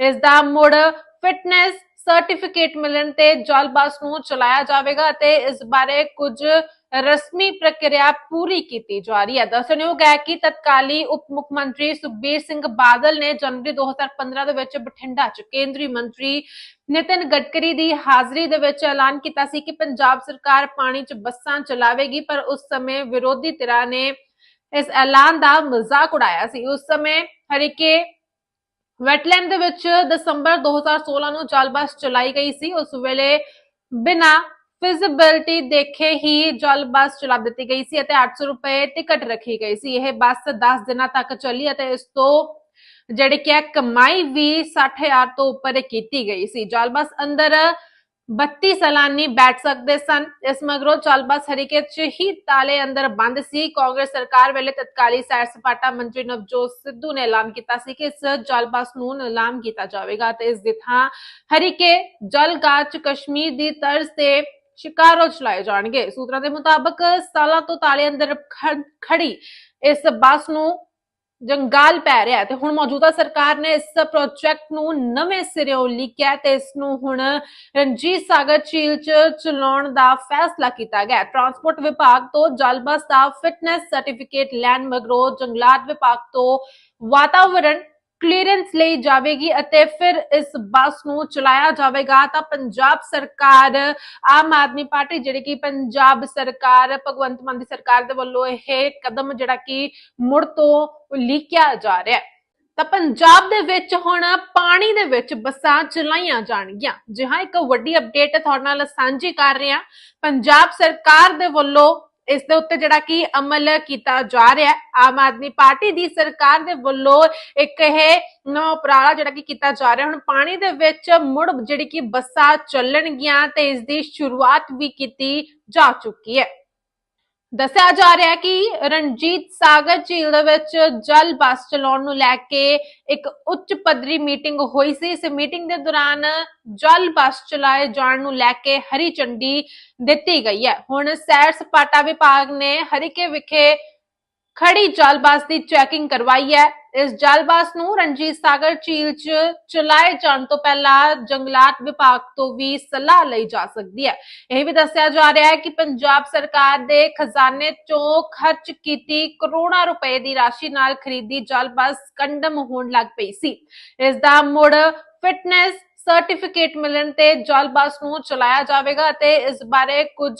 ਇਸ ਦਾ ਮੁੜ ਫਿਟਨੈਸ ਸਰਟੀਫਿਕੇਟ ਮਿਲਣ ਤੇ ਜਲ ਬੱਸ ਨੂੰ ਚਲਾਇਆ ਜਾਵੇਗਾ ਅਤੇ ਇਸ ਬਾਰੇ ਕੁਝ ਰਸਮੀ ਪ੍ਰਕਿਰਿਆ ਪੂਰੀ ਕੀਤੀ ਜਾ ਰਹੀ ਹੈ। ਦੱਸਣਯੋਗ ਹੈ ਕਿ ਤਤਕਾਲੀ ਉਪ ਮੁੱਖ ਮੰਤਰੀ ਸੁਖਬੀਰ ਸਿੰਘ ਬਾਦਲ ਨੇ ਜਨਵਰੀ 2015 ਦੇ ਵਿੱਚ ਬਠਿੰਡਾ 'ਚ ਕੇਂਦਰੀ ਮੰਤਰੀ ਨਿਤਿਨ ਗਡਕਰੀ ਦੀ ਹਾਜ਼ਰੀ ਦੇ ਵਿੱਚ ਐਲਾਨ ਕੀਤਾ ਸੀ ਕਿ ਪੰਜਾਬ ਸਰਕਾਰ ਪਾਣੀ 'ਚ ਬੱਸਾਂ ਚਲਾਵੇਗੀ, ਪਰ ਉਸ ਸਮੇਂ ਵਿਰੋਧੀ ਧਿਰਾਂ ਨੇ ਇਸ ਐਲਾਨ ਦਾ ਮਜ਼ਾਕ ਉਡਾਇਆ ਸੀ। ਉਸ ਸਮੇਂ ਹਰੀਕੇ ਵੈਟਲੈਂਡ ਦੇ ਵਿੱਚ ਦਸੰਬਰ 2016 ਨੂੰ ਜਲ ਚਲਾਈ ਗਈ ਸੀ। ਉਸ ਵੇਲੇ ਬਿਨਾ ਫਿਜ਼ੀਬਿਲਟੀ ਦੇਖੇ ਹੀ ਜਲ ਬੱਸ ਚਲਾ ਦਿੱਤੀ ਗਈ ਸੀ ਅਤੇ 800 ਰੁਪਏ ਟਿਕਟ ਰੱਖੀ ਗਈ ਸੀ। ਇਹ ਬੱਸ 10 ਦਿਨਾਂ ਤੱਕ ਚੱਲੀ ਅਤੇ ਇਸ ਤੋਂ ਜਿਹੜੀ ਕਿ ਕਮਾਈ ਵੀ 60000 ਤੋਂ ਉੱਪਰ ਕੀਤੀ ਗਈ ਸੀ। ਜਲ ਬੱਸ ਅੰਦਰ 32 ਸੈਲਾਨੀ ਬੈਠ ਸਕਦੇ ਸਨ ਇਸ ਮਗਰੋਂ ਜਲ ਹਰੀਕੇ ਚ ਹੀ ਤਾਲੇ ਅੰਦਰ ਬੰਦ ਸੀ ਕਾਂਗਰਸ ਸਰਕਾਰ ਵੇਲੇ ਤਤਕਾਲੀ ਸੈਰ ਸਪਾਟਾ ਮੰਤਰੀ ਨਵਜੋਤ ਸਿੱਧੂ ਨੇ ਐਲਾਨ ਕੀਤਾ ਸੀ ਕਿ ਇਸ ਜਲ ਬੱਸ ਨੂੰ ਨਿਲਾਮ ਕੀਤਾ ਜਾਵੇਗਾ ਤੇ ਇਸ ਦੀ ਥਾਂ ਹਰੀਕੇ ਜਲਗਾਚ ਕਸ਼ਮੀਰ ਦੀ ਤਰਜ਼ ਤੇ ਸ਼ਿਕਾਰੋ ਚਲਾਏ ਜਾਣਗੇ ਸੂਤਰਾਂ ਦੇ ਮੁਤਾਬਕ ਸਾਲਾਂ ਤੋਂ ਤਾਲੇ ਅੰਦਰ ਖੜੀ ਇਸ ਬੱਸ ਨੂੰ ਜੰਗਾਲ ਪੈ ਰਿਹਾ ਤੇ ਹੁਣ ਮੌਜੂਦਾ ਸਰਕਾਰ ਨੇ ਇਸ ਪ੍ਰੋਜੈਕਟ ਨੂੰ ਨਵੇਂ ਸਿਰਿਓਂ ਲਿਖਿਆ ਤੇ ਇਸ ਨੂੰ ਹੁਣ ਰਣਜੀਤ ਸਾਗਰ ਝੀਲ 'ਚ ਚਲਾਉਣ ਦਾ ਫੈਸਲਾ ਕੀਤਾ ਗਿਆ ਟਰਾਂਸਪੋਰਟ ਵਿਭਾਗ ਤੋਂ ਜਲ ਬੱਸ ਦਾ ਫਿਟਨੈਸ ਸਰਟੀਫਿਕੇਟ ਲੈਣ ਮਗਰੋਂ ਜੰਗਲਾਤ ਵਿਭਾਗ ਤੋਂ ਵਾਤਾਵਰਣ ਕਲੀਅਰੈਂਸ ਲਈ ਜਾਵੇਗੀ ਅਤੇ ਫਿਰ ਇਸ ਬੱਸ ਨੂੰ ਚਲਾਇਆ ਜਾਵੇਗਾ। ਤਾਂ ਪੰਜਾਬ ਸਰਕਾਰ, ਆਮ ਆਦਮੀ ਪਾਰਟੀ ਜਿਹੜੀ ਕਿ ਪੰਜਾਬ ਸਰਕਾਰ, ਭਗਵੰਤ ਮਾਨ ਦੀ ਸਰਕਾਰ ਦੇ ਵੱਲੋਂ ਇਹ ਕਦਮ ਜਿਹੜਾ ਕਿ ਮੁੜ ਤੋਂ ਲਿਖਿਆ ਜਾ ਰਿਹਾ ਹੈ। ਤਾਂ ਪੰਜਾਬ ਦੇ ਵਿੱਚ ਹੁਣ ਪਾਣੀ ਦੇ ਵਿੱਚ ਬੱਸਾਂ ਚਲਾਈਆਂ ਜਾਣਗੀਆਂ। ਜੀ ਹਾਂ, ਇੱਕ ਵੱਡੀ ਅਪਡੇਟ ਤੁਹਾਡੇ ਨਾਲ ਸਾਂਝੀ ਕਰ ਰਹੇ। ਹਾਂ ਪੰਜਾਬ ਸਰਕਾਰ ਦੇ ਵੱਲੋਂ ਇਸ ਦੇ ਉੱਤੇ ਜਿਹੜਾ ਕਿ ਅਮਲ ਕੀਤਾ ਜਾ ਰਿਹਾ ਹੈ। ਆਮ ਆਦਮੀ ਪਾਰਟੀ ਦੀ ਸਰਕਾਰ ਦੇ ਵੱਲੋਂ ਇੱਕ ਇਹ ਨਵਾਂ ਉਪਰਾਲਾ ਜਿਹੜਾ ਕਿ ਕੀਤਾ ਜਾ ਰਿਹਾ ਹੁਣ ਪਾਣੀ ਦੇ ਵਿੱਚ ਮੁੜ ਜਿਹੜੀ ਕਿ ਬੱਸਾਂ ਚੱਲਣਗੀਆਂ ਤੇ ਇਸ ਦੀ ਸ਼ੁਰੂਆਤ ਵੀ ਕੀਤੀ ਜਾ ਚੁੱਕੀ ਹੈ। ਦੱਸਿਆ ਜਾ ਰਿਹਾ ਹੈ ਕਿ ਰਣਜੀਤ ਸਾਗਰ ਝੀਲ ਦੇ ਵਿੱਚ ਜਲ ਬੱਸ ਚਲਾਉਣ ਨੂੰ ਲੈ ਕੇ ਇੱਕ ਉੱਚ ਪੱਧਰੀ ਮੀਟਿੰਗ ਹੋਈ ਸੀ। ਇਸ ਮੀਟਿੰਗ ਦੇ ਦੌਰਾਨ ਜਲ ਬੱਸ ਚਲਾਏ ਜਾਣ ਨੂੰ ਲੈ ਕੇ ਹਰੀ ਝੰਡੀ ਦਿੱਤੀ ਗਈ ਹੈ। ਹੁਣ ਸੈਰ ਸਪਾਟਾ ਵਿਭਾਗ ਨੇ ਹਰੀਕੇ ਵਿਖੇ ਖੜੀ ਜਲ ਬੱਸ ਦੀ ਚੈਕਿੰਗ ਕਰਵਾਈ ਹੈ। ਇਸ ਜਲ ਨੂੰ ਰਣਜੀਤ ਸਾਗਰ ਝੀਲ 'ਚ ਚਲਾਏ ਜਾਣ ਤੋਂ ਪਹਿਲਾਂ ਜੰਗਲਾਤ ਵਿਭਾਗ ਤੋਂ ਵੀ ਸਲਾਹ ਲਈ ਜਾ ਸਕਦੀ ਹੈ। ਇਹ ਵੀ ਦੱਸਿਆ ਜਾ ਰਿਹਾ ਹੈ ਕਿ ਪੰਜਾਬ ਸਰਕਾਰ ਦੇ ਖਜ਼ਾਨੇ ਚੋਂ ਖਰਚ ਕੀਤੀ ਕਰੋੜਾਂ ਰੁਪਏ ਦੀ ਰਾਸ਼ੀ ਨਾਲ ਖਰੀਦੀ ਜਲ ਬੱਸ ਕੰਡਮ ਹੋਣ ਲੱਗ ਪਈ ਸੀ। ਇਸ ਦਾ ਮੁੜ ਫਿਟਨੈਸ ਸਰਟੀਫਿਕੇਟ ਮਿਲਣ ਤੇ ਜਲ ਬੱਸ ਨੂੰ ਚਲਾਇਆ ਜਾਵੇਗਾ ਅਤੇ ਇਸ ਬਾਰੇ ਕੁਝ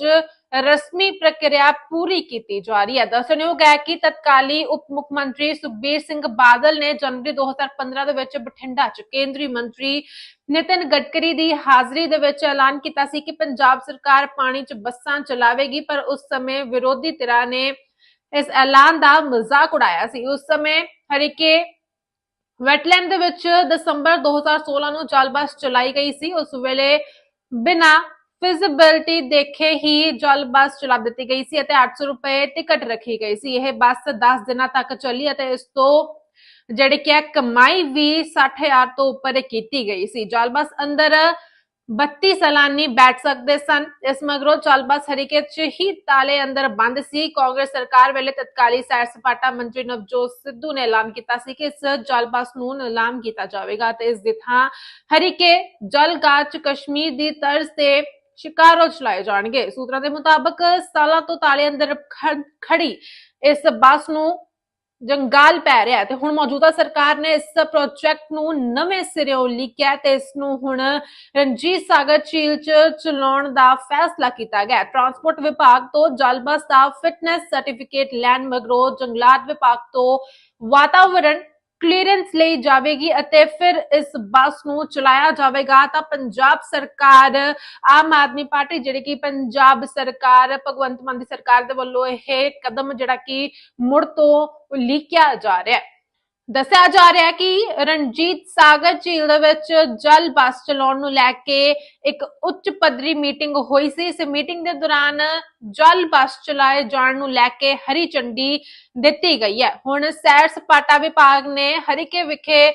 ਰਸਮੀ ਪ੍ਰਕਿਰਿਆ ਪੂਰੀ ਕੀਤੀ ਜਾ ਰਹੀ ਹੈ। ਦੱਸਣਯੋਗ ਹੈ ਕਿ ਤਤਕਾਲੀ ਉਪ ਮੁੱਖ ਮੰਤਰੀ ਸੁਖਬੀਰ ਸਿੰਘ ਬਾਦਲ ਨੇ ਜਨਵਰੀ 2015 ਦੇ ਵਿੱਚ ਬਠਿੰਡਾ 'ਚ ਕੇਂਦਰੀ ਮੰਤਰੀ ਨਿਤਿਨ ਗਡਕਰੀ ਦੀ ਹਾਜ਼ਰੀ ਦੇ ਵਿੱਚ ਐਲਾਨ ਕੀਤਾ ਸੀ ਕਿ ਪੰਜਾਬ ਸਰਕਾਰ ਪਾਣੀ 'ਚ ਬੱਸਾਂ ਚਲਾਵੇਗੀ, ਪਰ ਉਸ ਸਮੇਂ ਵਿਰੋਧੀ ਧਿਰਾਂ ਨੇ ਇਸ ਐਲਾਨ ਦਾ ਮਜ਼ਾਕ ਉਡਾਇਆ ਸੀ। ਉਸ ਸਮੇਂ ਹਰੀਕੇ ਵੈਟਲੈਂਡ ਦੇ ਵਿੱਚ ਦਸੰਬਰ 2016 ਨੂੰ ਜਲ ਚਲਾਈ ਗਈ ਸੀ। ਉਸ ਵੇਲੇ ਬਿਨਾ ਫਿਜ਼ੀਬਿਲਟੀ ਦੇਖੇ ਹੀ ਜਲ ਬੱਸ ਚਲਾ ਦਿੱਤੀ ਗਈ ਸੀ ਅਤੇ 800 ਰੁਪਏ ਟਿਕਟ ਰੱਖੀ ਗਈ ਸੀ। ਇਹ ਬੱਸ 10 ਦਿਨਾਂ ਤੱਕ ਚੱਲੀ ਅਤੇ ਇਸ ਤੋਂ ਜਿਹੜੀ ਕਿ ਕਮਾਈ ਵੀ 60000 ਤੋਂ ਉੱਪਰ ਕੀਤੀ ਗਈ ਸੀ। ਜਲ ਬੱਸ ਅੰਦਰ 32 ਸੈਲਾਨੀ ਬੈਠ ਸਕਦੇ ਸਨ ਇਸ ਮਗਰੋਂ ਜਲ ਹਰੀਕੇ ਚ ਹੀ ਤਾਲੇ ਅੰਦਰ ਬੰਦ ਸੀ ਕਾਂਗਰਸ ਸਰਕਾਰ ਵੇਲੇ ਤਤਕਾਲੀ ਸੈਰ ਸਪਾਟਾ ਮੰਤਰੀ ਨਵਜੋਤ ਸਿੱਧੂ ਨੇ ਐਲਾਨ ਕੀਤਾ ਸੀ ਕਿ ਇਸ ਜਲ ਬੱਸ ਨੂੰ ਨਿਲਾਮ ਕੀਤਾ ਜਾਵੇਗਾ ਤੇ ਇਸ ਦੀ ਥਾਂ ਹਰੀਕੇ ਜਲਗਾਹ ਚ ਕਸ਼ਮੀਰ ਦੀ ਤਰਜ਼ ਤੇ ਸ਼ਿਕਾਰੋ ਚਲਾਏ ਜਾਣਗੇ ਸੂਤਰਾਂ ਦੇ ਮੁਤਾਬਕ ਸਾਲਾਂ ਤੋਂ ਤਾਲੇ ਅੰਦਰ ਖੜੀ ਇਸ ਬੱਸ ਨੂੰ ਜੰਗਾਲ ਪੈ ਰਿਹਾ ਤੇ ਹੁਣ ਮੌਜੂਦਾ ਸਰਕਾਰ ਨੇ ਇਸ ਪ੍ਰੋਜੈਕਟ ਨੂੰ ਨਵੇਂ ਸਿਰਿਓਂ ਲਿਖਿਆ ਤੇ ਇਸ ਨੂੰ ਹੁਣ ਰਣਜੀਤ ਸਾਗਰ ਝੀਲ 'ਚ ਚਲਾਉਣ ਦਾ ਫੈਸਲਾ ਕੀਤਾ ਗਿਆ ਟਰਾਂਸਪੋਰਟ ਵਿਭਾਗ ਤੋਂ ਜਲ ਬੱਸ ਦਾ ਫਿਟਨੈਸ ਸਰਟੀਫਿਕੇਟ ਲੈਣ ਮਗਰੋਂ ਜੰਗਲਾਤ ਵਿਭਾਗ ਤੋਂ ਵਾਤਾਵਰਣ ਕਲੀਅਰੈਂਸ ਲਈ ਜਾਵੇਗੀ ਅਤੇ ਫਿਰ ਇਸ ਬੱਸ ਨੂੰ ਚਲਾਇਆ ਜਾਵੇਗਾ। ਤਾਂ ਪੰਜਾਬ ਸਰਕਾਰ, ਆਮ ਆਦਮੀ ਪਾਰਟੀ ਜਿਹੜੀ ਕਿ ਪੰਜਾਬ ਸਰਕਾਰ, ਭਗਵੰਤ ਮਾਨ ਦੀ ਸਰਕਾਰ ਦੇ ਵੱਲੋਂ ਇਹ ਕਦਮ ਜਿਹੜਾ ਕਿ ਮੁੜ ਤੋਂ ਉਲੀਕਿਆ ਜਾ ਰਿਹਾ ਹੈ। ਦੱਸਿਆ ਜਾ ਰਿਹਾ ਹੈ ਕਿ ਰਣਜੀਤ ਸਾਗਰ ਝੀਲ ਦੇ ਵਿੱਚ ਜਲ ਬੱਸ ਚਲਾਉਣ ਨੂੰ ਲੈ ਕੇ ਇੱਕ ਉੱਚ ਪੱਧਰੀ ਮੀਟਿੰਗ ਹੋਈ ਸੀ। ਇਸ ਮੀਟਿੰਗ ਦੇ ਦੌਰਾਨ ਜਲ ਬੱਸ ਚਲਾਏ ਜਾਣ ਨੂੰ ਲੈ ਕੇ ਹਰੀ ਝੰਡੀ ਦਿੱਤੀ ਗਈ ਹੈ। ਹੁਣ ਸੈਰ ਸਪਾਟਾ ਵਿਭਾਗ ਨੇ ਹਰੀਕੇ ਵਿਖੇ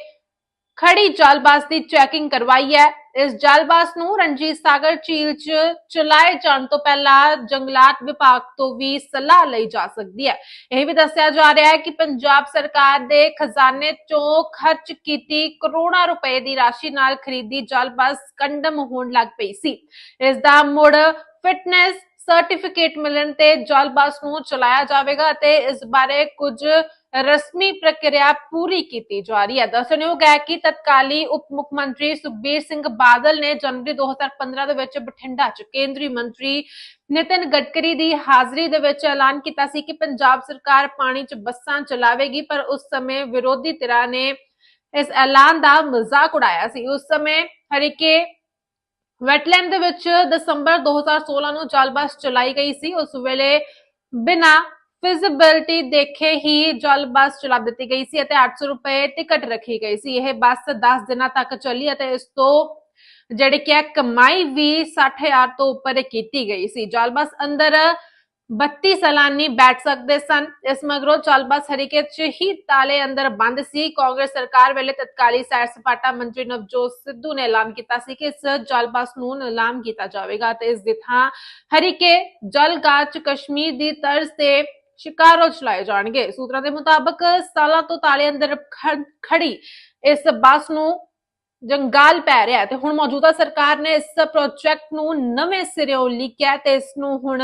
ਖੜੀ ਜਲ ਦੀ ਚੈਕਿੰਗ ਕਰਵਾਈ ਹੈ। ਇਸ ਜਲ ਨੂੰ ਰਣਜੀਤ ਸਾਗਰ ਝੀਲ 'ਚ ਚਲਾਏ ਜਾਣ ਤੋਂ ਪਹਿਲਾਂ ਜੰਗਲਾਤ ਵਿਭਾਗ ਤੋਂ ਵੀ ਸਲਾਹ ਲਈ ਜਾ ਸਕਦੀ ਹੈ। ਇਹ ਵੀ ਦੱਸਿਆ ਜਾ ਰਿਹਾ ਹੈ ਕਿ ਪੰਜਾਬ ਸਰਕਾਰ ਦੇ ਖਜ਼ਾਨੇ ਚੋਂ ਖਰਚ ਕੀਤੀ ਕਰੋੜਾਂ ਰੁਪਏ ਦੀ ਰਾਸ਼ੀ ਨਾਲ ਖਰੀਦੀ ਜਲ ਬੱਸ ਕੰਡਮ ਹੋਣ ਲੱਗ ਪਈ ਸੀ। ਇਸ ਦਾ ਮੁੜ ਫਿਟਨੈਸ ਸਰਟੀਫਿਕੇਟ ਮਿਲਣ ਤੇ ਜਲ ਬੱਸ ਨੂੰ ਚਲਾਇਆ ਜਾਵੇਗਾ ਅਤੇ ਇਸ ਬਾਰੇ ਕੁਝ ਰਸਮੀ ਪ੍ਰਕਿਰਿਆ ਪੂਰੀ ਕੀਤੀ ਜਾ ਰਹੀ ਹੈ। ਦੱਸਣਯੋਗ ਹੈ ਕਿ ਤਤਕਾਲੀ ਉਪ ਮੁੱਖ ਮੰਤਰੀ ਸੁਖਬੀਰ ਸਿੰਘ ਬਾਦਲ ਨੇ ਜਨਵਰੀ 2015 ਦੇ ਵਿੱਚ ਬਠਿੰਡਾ 'ਚ ਕੇਂਦਰੀ ਮੰਤਰੀ ਨਿਤਿਨ ਗਡਕਰੀ ਦੀ ਹਾਜ਼ਰੀ ਦੇ ਵਿੱਚ ਐਲਾਨ ਕੀਤਾ ਸੀ ਕਿ ਪੰਜਾਬ ਸਰਕਾਰ ਪਾਣੀ 'ਚ ਬੱਸਾਂ ਚਲਾਵੇਗੀ, ਪਰ ਉਸ ਸਮੇਂ ਵਿਰੋਧੀ ਧਿਰਾਂ ਨੇ ਇਸ ਐਲਾਨ ਦਾ ਮਜ਼ਾਕ ਉਡਾਇਆ ਸੀ। ਉਸ ਸਮੇਂ ਹਰੀਕੇ ਵੈਟਲੈਂਡ ਦੇ ਵਿੱਚ ਦਸੰਬਰ 2016 ਨੂੰ ਜਲ ਚਲਾਈ ਗਈ ਸੀ। ਉਸ ਵੇਲੇ ਬਿਨਾ ਫਿਜ਼ੀਬਿਲਟੀ ਦੇਖੇ ਹੀ ਜਲ ਬੱਸ ਚਲਾ ਦਿੱਤੀ ਗਈ ਸੀ ਅਤੇ 800 ਰੁਪਏ ਟਿਕਟ ਰੱਖੀ ਗਈ ਸੀ। ਇਹ ਬੱਸ 10 ਦਿਨਾਂ ਤੱਕ ਚੱਲੀ ਅਤੇ ਇਸ ਤੋਂ ਜਿਹੜੀ ਕਿ ਕਮਾਈ ਵੀ 60000 ਤੋਂ ਉੱਪਰ ਕੀਤੀ ਗਈ ਸੀ। ਜਲ ਬੱਸ ਅੰਦਰ 32 ਸੈਲਾਨੀ ਬੈਠ ਸਕਦੇ ਸਨ। ਇਸ ਮਗਰੋਂ ਜਲ ਹਰੀਕੇ ਚ ਹੀ ਤਾਲੇ ਅੰਦਰ ਬੰਦ ਸੀ। ਕਾਂਗਰਸ ਸਰਕਾਰ ਵੇਲੇ ਤਤਕਾਲੀ ਸੈਰ ਸਪਾਟਾ ਮੰਤਰੀ ਨਵਜੋਤ ਸਿੱਧੂ ਨੇ ਐਲਾਨ ਕੀਤਾ ਸੀ ਕਿ ਇਸ ਜਲ ਬੱਸ ਨੂੰ ਨਿਲਾਮ ਕੀਤਾ ਜਾਵੇਗਾ ਤੇ ਇਸ ਦੀ ਥਾਂ ਹਰੀਕੇ ਜਲਗਾਹ ਚ ਕਸ਼ਮੀਰ ਦੀ ਤਰਜ਼ ਤੇ ਸ਼ਿਕਾਰੋ ਚਲਾਏ ਜਾਣਗੇ। ਸੂਤਰਾਂ ਦੇ ਮੁਤਾਬਕ ਸਾਲਾਂ ਤੋਂ ਤਾਲੇ ਅੰਦਰ ਖੜੀ ਇਸ ਬੱਸ ਨੂੰ ਜੰਗਾਲ ਪੈ ਰਿਹਾ ਤੇ ਹੁਣ ਮੌਜੂਦਾ ਸਰਕਾਰ ਨੇ ਇਸ ਪ੍ਰੋਜੈਕਟ ਨੂੰ ਨਵੇਂ ਸਿਰਿਓਂ ਲਿਖਿਆ ਤੇ ਇਸ ਨੂੰ ਹੁਣ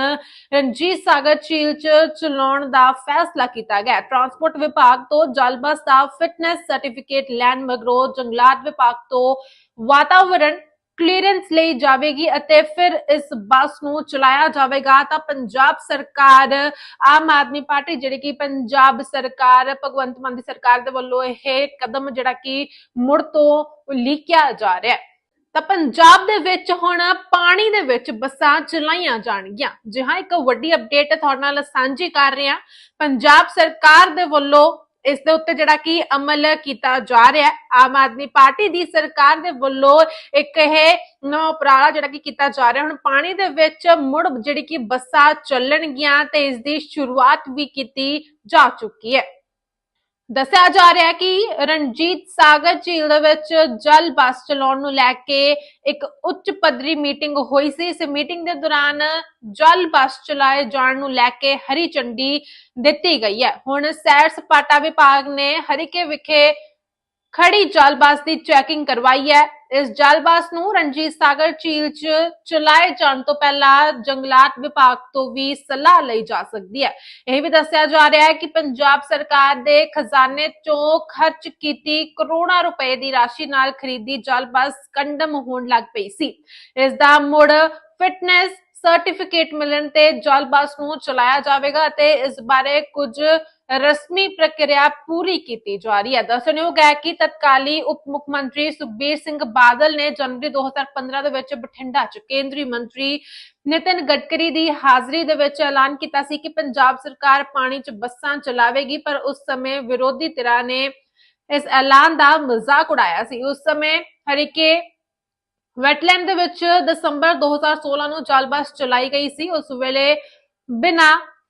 ਰਣਜੀਤ ਸਾਗਰ ਝੀਲ 'ਚ ਚਲਾਉਣ ਦਾ ਫੈਸਲਾ ਕੀਤਾ ਗਿਆ ਟਰਾਂਸਪੋਰਟ ਵਿਭਾਗ ਤੋਂ ਜਲ ਬੱਸ ਦਾ ਫਿਟਨੈਸ ਸਰਟੀਫਿਕੇਟ ਲੈਣ ਮਗਰੋਂ ਜੰਗਲਾਤ ਵਿਭਾਗ ਤੋਂ ਵਾਤਾਵਰਣ ਕਲੀਅਰੈਂਸ ਲਈ ਜਾਵੇਗੀ ਅਤੇ ਫਿਰ ਇਸ ਬੱਸ ਨੂੰ ਚਲਾਇਆ ਜਾਵੇਗਾ। ਤਾਂ ਪੰਜਾਬ ਸਰਕਾਰ, ਆਮ ਆਦਮੀ ਪਾਰਟੀ ਜਿਹੜੀ ਕਿ ਪੰਜਾਬ ਸਰਕਾਰ, ਭਗਵੰਤ ਮਾਨ ਦੀ ਸਰਕਾਰ ਦੇ ਵੱਲੋਂ ਇਹ ਕਦਮ ਜਿਹੜਾ ਕਿ ਮੁੜ ਤੋਂ ਉਲੀਕਿਆ ਜਾ ਰਿਹਾ ਹੈ। ਤਾਂ ਪੰਜਾਬ ਦੇ ਵਿੱਚ ਹੁਣ ਪਾਣੀ ਦੇ ਵਿੱਚ ਬੱਸਾਂ ਚਲਾਈਆਂ ਜਾਣਗੀਆਂ। ਜੀ ਹਾਂ, ਇੱਕ ਵੱਡੀ ਅਪਡੇਟ ਤੁਹਾਡੇ ਨਾਲ ਸਾਂਝੀ ਕਰ ਰਹੇ। ਹਾਂ ਪੰਜਾਬ ਸਰਕਾਰ ਦੇ ਵੱਲੋਂ ਇਸ ਦੇ ਉੱਤੇ ਜਿਹੜਾ ਕਿ ਅਮਲ ਕੀਤਾ ਜਾ ਰਿਹਾ ਹੈ। ਆਮ ਆਦਮੀ ਪਾਰਟੀ ਦੀ ਸਰਕਾਰ ਦੇ ਵੱਲੋਂ ਇੱਕ ਇਹ ਨਵਾਂ ਉਪਰਾਲਾ ਜਿਹੜਾ ਕਿ ਕੀਤਾ ਜਾ ਰਿਹਾ ਹੁਣ ਪਾਣੀ ਦੇ ਵਿੱਚ ਮੁੜ ਜਿਹੜੀ ਕਿ ਬੱਸਾਂ ਚੱਲਣਗੀਆਂ ਤੇ ਇਸ ਦੀ ਸ਼ੁਰੂਆਤ ਵੀ ਕੀਤੀ ਜਾ ਚੁੱਕੀ ਹੈ। ਦੱਸਿਆ ਜਾ ਰਿਹਾ ਹੈ ਕਿ ਰਣਜੀਤ ਸਾਗਰ ਝੀਲ ਦੇ ਵਿੱਚ ਜਲ ਬੱਸ ਚਲਾਉਣ ਨੂੰ ਲੈ ਕੇ ਇੱਕ ਉੱਚ ਪੱਧਰੀ ਮੀਟਿੰਗ ਹੋਈ ਸੀ। ਇਸ ਮੀਟਿੰਗ ਦੇ ਦੌਰਾਨ ਜਲ ਬੱਸ ਚਲਾਏ ਜਾਣ ਨੂੰ ਲੈ ਕੇ ਹਰੀ ਝੰਡੀ ਦਿੱਤੀ ਗਈ ਹੈ। ਹੁਣ ਸੈਰ ਸਪਾਟਾ ਵਿਭਾਗ ਨੇ ਹਰੀਕੇ ਵਿਖੇ ਖੜੀ ਜਲ ਬੱਸ ਦੀ ਚੈਕਿੰਗ ਕਰਵਾਈ ਹੈ। ਇਸ ਜਲ ਨੂੰ ਰਣਜੀਤ ਸਾਗਰ ਝੀਲ 'ਚ ਚਲਾਏ ਜਾਣ ਤੋਂ ਪਹਿਲਾਂ ਜੰਗਲਾਤ ਵਿਭਾਗ ਤੋਂ ਵੀ ਸਲਾਹ ਲਈ ਜਾ ਸਕਦੀ ਹੈ। ਇਹ ਵੀ ਦੱਸਿਆ ਜਾ ਰਿਹਾ ਹੈ ਕਿ ਪੰਜਾਬ ਸਰਕਾਰ ਦੇ ਖਜ਼ਾਨੇ 'ਚੋਂ ਖਰਚ ਕੀਤੀ ਕਰੋੜਾਂ ਰੁਪਏ ਦੀ ਰਾਸ਼ੀ ਨਾਲ ਖਰੀਦੀ ਜਲ ਬੱਸ ਕੰਡਮ ਹੋਣ ਲੱਗ ਪਈ ਸੀ। ਇਸ ਦਾ ਮੁੜ ਫਿਟਨੈਸ ਸਰਟੀਫਿਕੇਟ ਮਿਲਣ ਤੇ ਜਲ ਬੱਸ ਨੂੰ ਚਲਾਇਆ ਜਾਵੇਗਾ ਅਤੇ ਇਸ ਬਾਰੇ ਕੁਝ ਰਸਮੀ ਪ੍ਰਕਿਰਿਆ ਪੂਰੀ ਕੀਤੀ ਜਾ ਰਹੀ ਹੈ। ਦੱਸਣਯੋਗ ਹੈ ਕਿ ਤਤਕਾਲੀ ਉਪ ਮੁੱਖ ਮੰਤਰੀ ਸੁਖਬੀਰ ਸਿੰਘ ਬਾਦਲ ਨੇ ਜਨਵਰੀ 2015 ਦੇ ਵਿੱਚ ਬਠਿੰਡਾ 'ਚ ਕੇਂਦਰੀ ਮੰਤਰੀ ਨਿਤਿਨ ਗਡਕਰੀ ਦੀ ਹਾਜ਼ਰੀ ਦੇ ਵਿੱਚ ਐਲਾਨ ਕੀਤਾ ਸੀ ਕਿ ਪੰਜਾਬ ਸਰਕਾਰ ਪਾਣੀ 'ਚ ਬੱਸਾਂ ਚਲਾਵੇਗੀ, ਪਰ ਉਸ ਸਮੇਂ ਵਿਰੋਧੀ ਧਿਰਾਂ ਨੇ ਇਸ ਐਲਾਨ ਦਾ ਮਜ਼ਾਕ ਉਡਾਇਆ ਸੀ। ਉਸ ਸਮੇਂ ਹਰੀਕੇ ਵੈਟਲੈਂਡ ਦੇ ਵਿੱਚ ਦਸੰਬਰ 2016 ਨੂੰ ਜਲ ਚਲਾਈ ਗਈ ਸੀ। ਉਸ ਵੇਲੇ ਬਿਨਾ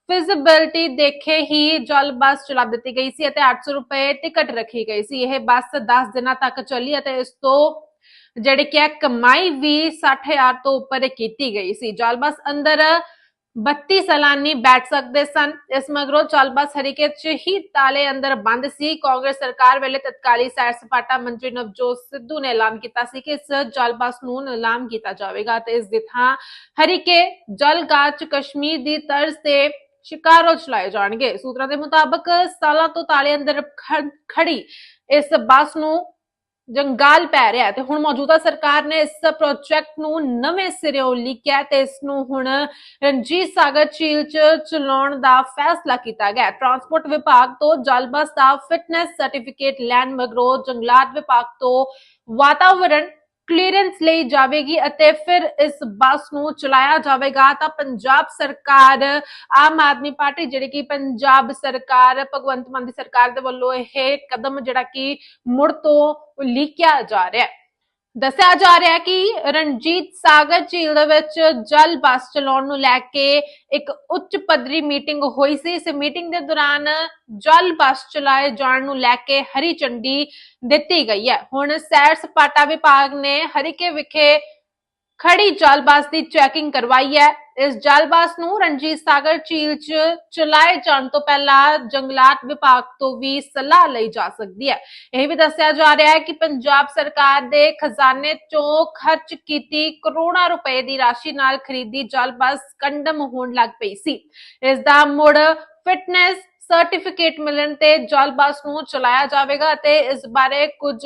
ਫਿਜ਼ੀਬਿਲਟੀ ਦੇਖੇ ਹੀ ਜਲ ਬੱਸ ਚਲਾ ਦਿੱਤੀ ਗਈ ਸੀ ਅਤੇ 800 ਰੁਪਏ ਟਿਕਟ ਰੱਖੀ ਗਈ ਸੀ। ਇਹ ਬੱਸ 10 ਦਿਨਾਂ ਤੱਕ ਚੱਲੀ ਅਤੇ ਇਸ ਤੋਂ ਜਿਹੜੀ ਕਿ ਕਮਾਈ ਵੀ 60000 ਤੋਂ ਉੱਪਰ ਕੀਤੀ ਗਈ ਸੀ। ਜਲ ਬੱਸ ਅੰਦਰ 32 ਸੈਲਾਨੀ ਬੈਠ ਸਕਦੇ ਸਨ। ਇਸ ਮਗਰੋਂ ਜਲ ਹਰੀਕੇ ਚ ਹੀ ਤਾਲੇ ਅੰਦਰ ਬੰਦ ਸੀ। ਕਾਂਗਰਸ ਸਰਕਾਰ ਵੇਲੇ ਤਤਕਾਲੀ ਸੈਰ ਸਪਾਟਾ ਮੰਤਰੀ ਨਵਜੋਤ ਸਿੱਧੂ ਨੇ ਐਲਾਨ ਕੀਤਾ ਸੀ ਕਿ ਇਸ ਜਲ ਬੱਸ ਨੂੰ ਨਿਲਾਮ ਕੀਤਾ ਜਾਵੇਗਾ ਤੇ ਇਸ ਦੀ ਥਾਂ ਹਰੀਕੇ ਜਲਗਾਹ ਚ ਕਸ਼ਮੀਰ ਦੀ ਤਰਜ਼ ਤੇ ਸ਼ਿਕਾਰੋ ਚਲਾਏ ਜਾਣਗੇ। ਸੂਤਰਾਂ ਦੇ ਮੁਤਾਬਕ ਸਾਲਾਂ ਤੋਂ ਤਾਲੇ ਅੰਦਰ ਖੜੀ ਇਸ ਬੱਸ ਨੂੰ ਜੰਗਾਲ ਪੈ ਰਿਹਾ ਤੇ ਹੁਣ ਮੌਜੂਦਾ ਸਰਕਾਰ ਨੇ ਇਸ ਪ੍ਰੋਜੈਕਟ ਨੂੰ ਨਵੇਂ ਸਿਰਿਓਂ ਲਿਖਿਆ ਤੇ ਇਸ ਨੂੰ ਹੁਣ ਰਣਜੀਤ ਸਾਗਰ ਝੀਲ 'ਚ ਚਲਾਉਣ ਦਾ ਫੈਸਲਾ ਕੀਤਾ ਗਿਆ ਟਰਾਂਸਪੋਰਟ ਵਿਭਾਗ ਤੋਂ ਜਲ ਬੱਸ ਦਾ ਫਿਟਨੈਸ ਸਰਟੀਫਿਕੇਟ ਲੈਣ ਮਗਰੋਂ ਜੰਗਲਾਤ ਵਿਭਾਗ ਤੋਂ ਵਾਤਾਵਰਣ ਕਲੀਅਰੈਂਸ ਲਈ ਜਾਵੇਗੀ ਅਤੇ ਫਿਰ ਇਸ ਬੱਸ ਨੂੰ ਚਲਾਇਆ ਜਾਵੇਗਾ। ਤਾਂ ਪੰਜਾਬ ਸਰਕਾਰ, ਆਮ ਆਦਮੀ ਪਾਰਟੀ ਜਿਹੜੀ ਕਿ ਪੰਜਾਬ ਸਰਕਾਰ, ਭਗਵੰਤ ਮਾਨ ਦੀ ਸਰਕਾਰ ਦੇ ਵੱਲੋਂ ਇਹ ਕਦਮ ਜਿਹੜਾ ਕਿ ਮੁੜ ਤੋਂ ਲੀਕਿਆ ਜਾ ਰਿਹਾ ਹੈ। ਦੱਸਿਆ ਜਾ ਰਿਹਾ ਹੈ ਕਿ ਰਣਜੀਤ ਸਾਗਰ ਝੀਲ ਦੇ ਵਿੱਚ ਜਲ ਬੱਸ ਚਲਾਉਣ ਨੂੰ ਲੈ ਕੇ ਇੱਕ ਉੱਚ ਪੱਧਰੀ ਮੀਟਿੰਗ ਹੋਈ ਸੀ। ਇਸ ਮੀਟਿੰਗ ਦੇ ਦੌਰਾਨ ਜਲ ਬੱਸ ਚਲਾਏ ਜਾਣ ਨੂੰ ਲੈ ਕੇ ਹਰੀ ਝੰਡੀ ਦਿੱਤੀ ਗਈ ਹੈ। ਹੁਣ ਸੈਰ ਸਪਾਟਾ ਵਿਭਾਗ ਨੇ ਹਰੀਕੇ ਵਿਖੇ ਖੜੀ ਜਲ ਬੱਸ ਦੀ ਚੈਕਿੰਗ ਕਰਵਾਈ ਹੈ। ਇਸ ਜਲ ਨੂੰ ਰਣਜੀਤ ਸਾਗਰ ਝੀਲ 'ਚ ਚਲਾਏ ਜਾਣ ਤੋਂ ਪਹਿਲਾਂ ਜੰਗਲਾਤ ਵਿਭਾਗ ਤੋਂ ਵੀ ਸਲਾਹ ਲਈ ਜਾ ਸਕਦੀ ਹੈ। ਇਹ ਵੀ ਦੱਸਿਆ ਜਾ ਰਿਹਾ ਹੈ ਕਿ ਪੰਜਾਬ ਸਰਕਾਰ ਦੇ ਖਜ਼ਾਨੇ 'ਚੋਂ ਖਰਚ ਕੀਤੀ ਕਰੋੜਾਂ ਰੁਪਏ ਦੀ ਰਾਸ਼ੀ ਨਾਲ ਖਰੀਦੀ ਜਲ ਬੱਸ ਕੰਡਮ ਹੋਣ ਲੱਗ ਪਈ ਸੀ। ਇਸ ਦਾ ਮੁੜ ਫਿਟਨੈਸ ਸਰਟੀਫਿਕੇਟ ਮਿਲਣ ਤੇ ਜਲ ਬੱਸ ਨੂੰ ਚਲਾਇਆ ਜਾਵੇਗਾ ਅਤੇ ਇਸ ਬਾਰੇ ਕੁਝ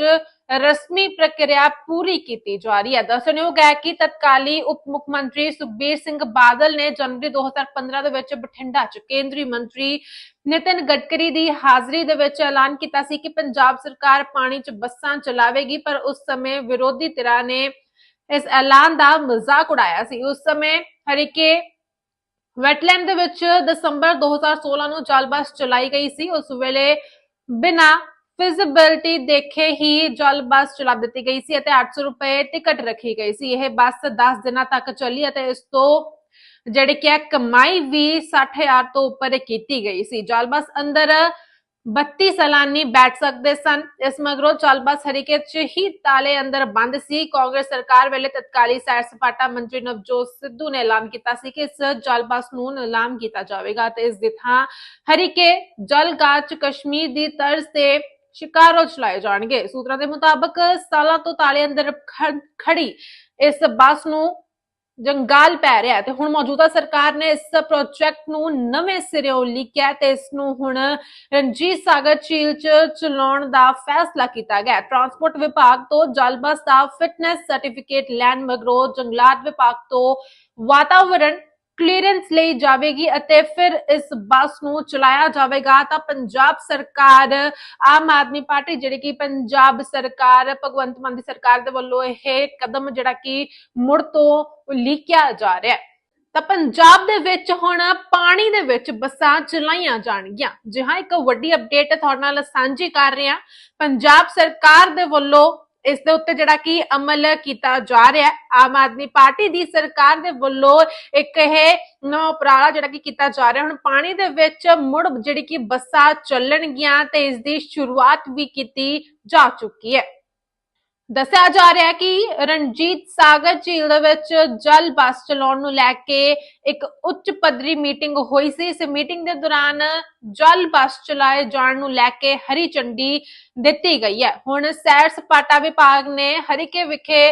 ਰਸਮੀ ਪ੍ਰਕਿਰਿਆ ਪੂਰੀ ਕੀਤੀ ਜਾ ਰਹੀ ਹੈ। ਦੱਸਣਯੋਗ ਹੈ ਕਿ ਤਤਕਾਲੀ ਉਪ ਮੁੱਖ ਮੰਤਰੀ ਸੁਖਬੀਰ ਸਿੰਘ ਬਾਦਲ ਨੇ ਜਨਵਰੀ 2015 ਦੇ ਵਿੱਚ ਬਠਿੰਡਾ 'ਚ ਕੇਂਦਰੀ ਮੰਤਰੀ ਨਿਤਿਨ ਗਡਕਰੀ ਦੀ ਹਾਜ਼ਰੀ ਦੇ ਵਿੱਚ ਐਲਾਨ ਕੀਤਾ ਸੀ ਕਿ ਪੰਜਾਬ ਸਰਕਾਰ ਪਾਣੀ 'ਚ ਬੱਸਾਂ ਚਲਾਵੇਗੀ, ਪਰ ਉਸ ਸਮੇਂ ਵਿਰੋਧੀ ਧਿਰਾਂ ਨੇ ਇਸ ਐਲਾਨ ਦਾ ਮਜ਼ਾਕ ਉਡਾਇਆ ਸੀ। ਉਸ ਸਮੇਂ ਹਰੀਕੇ ਵੈਟਲੈਂਡ ਦੇ ਵਿੱਚ ਦਸੰਬਰ 2016 ਨੂੰ ਜਲ ਚਲਾਈ ਗਈ ਸੀ। ਉਸ ਵੇਲੇ ਬਿਨਾ ਫਿਜ਼ੀਬਿਲਟੀ ਦੇਖੇ ਹੀ ਜਲ ਬੱਸ ਚਲਾ ਦਿੱਤੀ ਗਈ ਸੀ ਅਤੇ 800 ਰੁਪਏ ਟਿਕਟ ਰੱਖੀ ਗਈ ਸੀ। ਇਹ ਬੱਸ 10 ਦਿਨਾਂ ਤੱਕ ਚੱਲੀ ਅਤੇ ਇਸ ਤੋਂ ਜਿਹੜੀ ਕਿ ਕਮਾਈ ਵੀ 60000 ਤੋਂ ਉੱਪਰ ਕੀਤੀ ਗਈ ਸੀ। ਜਲ ਬੱਸ ਅੰਦਰ 32 ਸੈਲਾਨੀ ਬੈਠ ਸਕਦੇ ਸਨ। ਇਸ ਮਗਰੋਂ ਜਲ ਹਰੀਕੇ ਚ ਹੀ ਤਾਲੇ ਅੰਦਰ ਬੰਦ ਸੀ। ਕਾਂਗਰਸ ਸਰਕਾਰ ਵੇਲੇ ਤਤਕਾਲੀ ਸੈਰ ਸਪਾਟਾ ਮੰਤਰੀ ਨਵਜੋਤ ਸਿੱਧੂ ਨੇ ਐਲਾਨ ਕੀਤਾ ਸੀ ਕਿ ਇਸ ਜਲ ਬੱਸ ਨੂੰ ਨਿਲਾਮ ਕੀਤਾ ਜਾਵੇਗਾ ਤੇ ਇਸ ਦੀ ਥਾਂ ਹਰੀਕੇ ਜਲਗਾਹ ਚ ਕਸ਼ਮੀਰ ਦੀ ਤਰਜ਼ ਤੇ ਸ਼ਿਕਾਰੋ ਚਲਾਏ ਜਾਣਗੇ। ਸੂਤਰਾਂ ਦੇ ਮੁਤਾਬਕ ਸਾਲਾਂ ਤੋਂ ਤਾਲੇ ਅੰਦਰ ਖੜੀ ਇਸ ਬੱਸ ਨੂੰ ਜੰਗਾਲ ਪੈ ਰਿਹਾ ਤੇ ਹੁਣ ਮੌਜੂਦਾ ਸਰਕਾਰ ਨੇ ਇਸ ਪ੍ਰੋਜੈਕਟ ਨੂੰ ਨਵੇਂ ਸਿਰਿਓਂ ਲਿਖਿਆ ਤੇ ਇਸ ਨੂੰ ਹੁਣ ਰਣਜੀਤ ਸਾਗਰ ਝੀਲ 'ਚ ਚਲਾਉਣ ਦਾ ਫੈਸਲਾ ਕੀਤਾ ਗਿਆ ਟਰਾਂਸਪੋਰਟ ਵਿਭਾਗ ਤੋਂ ਜਲ ਬੱਸ ਦਾ ਫਿਟਨੈਸ ਸਰਟੀਫਿਕੇਟ ਲੈਣ ਮਗਰੋਂ ਜੰਗਲਾਤ ਵਿਭਾਗ ਤੋਂ ਵਾਤਾਵਰਣ ਕਲੀਅਰੈਂਸ ਲਈ ਜਾਵੇਗੀ ਅਤੇ ਫਿਰ ਇਸ ਬੱਸ ਨੂੰ ਚਲਾਇਆ ਜਾਵੇਗਾ, ਤਾਂ ਪੰਜਾਬ ਸਰਕਾਰ, ਆਮ ਆਦਮੀ ਪਾਰਟੀ ਜਿਹੜੀ ਕਿ ਪੰਜਾਬ ਸਰਕਾਰ, ਭਗਵੰਤ ਮਾਨ ਦੀ ਸਰਕਾਰ ਦੇ ਵੱਲੋਂ ਇਹ ਕਦਮ ਜਿਹੜਾ ਕਿ ਮੁੜ ਤੋਂ ਉਲੀਕਿਆ ਜਾ ਰਿਹਾ ਹੈ। ਤਾਂ ਪੰਜਾਬ ਦੇ ਵਿੱਚ ਹੁਣ ਪਾਣੀ ਦੇ ਵਿੱਚ ਬੱਸਾਂ ਚਲਾਈਆਂ ਜਾਣਗੀਆਂ। ਜੀ ਹਾਂ, ਇੱਕ ਵੱਡੀ ਅਪਡੇਟ ਤੁਹਾਡੇ ਨਾਲ ਸਾਂਝੀ ਕਰ ਰਹੇ। ਹਾਂ ਪੰਜਾਬ ਸਰਕਾਰ ਦੇ ਵੱਲੋਂ ਇਸ ਦੇ ਉੱਤੇ ਜਿਹੜਾ ਕਿ ਅਮਲ ਕੀਤਾ ਜਾ ਰਿਹਾ ਹੈ। ਆਮ ਆਦਮੀ ਪਾਰਟੀ ਦੀ ਸਰਕਾਰ ਦੇ ਵੱਲੋਂ ਇੱਕ ਇਹ ਨਵਾਂ ਉਪਰਾਲਾ ਜਿਹੜਾ ਕਿ ਕੀਤਾ ਜਾ ਰਿਹਾ ਹੁਣ ਪਾਣੀ ਦੇ ਵਿੱਚ ਮੁੜ ਜਿਹੜੀ ਕਿ ਬੱਸਾਂ ਚੱਲਣਗੀਆਂ ਤੇ ਇਸ ਦੀ ਸ਼ੁਰੂਆਤ ਵੀ ਕੀਤੀ ਜਾ ਚੁੱਕੀ ਹੈ। ਦੱਸਿਆ ਜਾ ਰਿਹਾ ਹੈ ਕਿ ਰਣਜੀਤ ਸਾਗਰ ਝੀਲ ਦੇ ਵਿੱਚ ਜਲ ਬੱਸ ਚਲਾਉਣ ਨੂੰ ਲੈ ਕੇ ਇੱਕ ਉੱਚ ਪੱਧਰੀ ਮੀਟਿੰਗ ਹੋਈ ਸੀ। ਇਸ ਮੀਟਿੰਗ ਦੇ ਦੌਰਾਨ ਜਲ ਬੱਸ ਚਲਾਏ ਜਾਣ ਨੂੰ ਲੈ ਕੇ ਹਰੀ ਝੰਡੀ ਦਿੱਤੀ ਗਈ ਹੈ। ਹੁਣ ਸੈਰ ਸਪਾਟਾ ਵਿਭਾਗ ਨੇ ਹਰੀਕੇ ਵਿਖੇ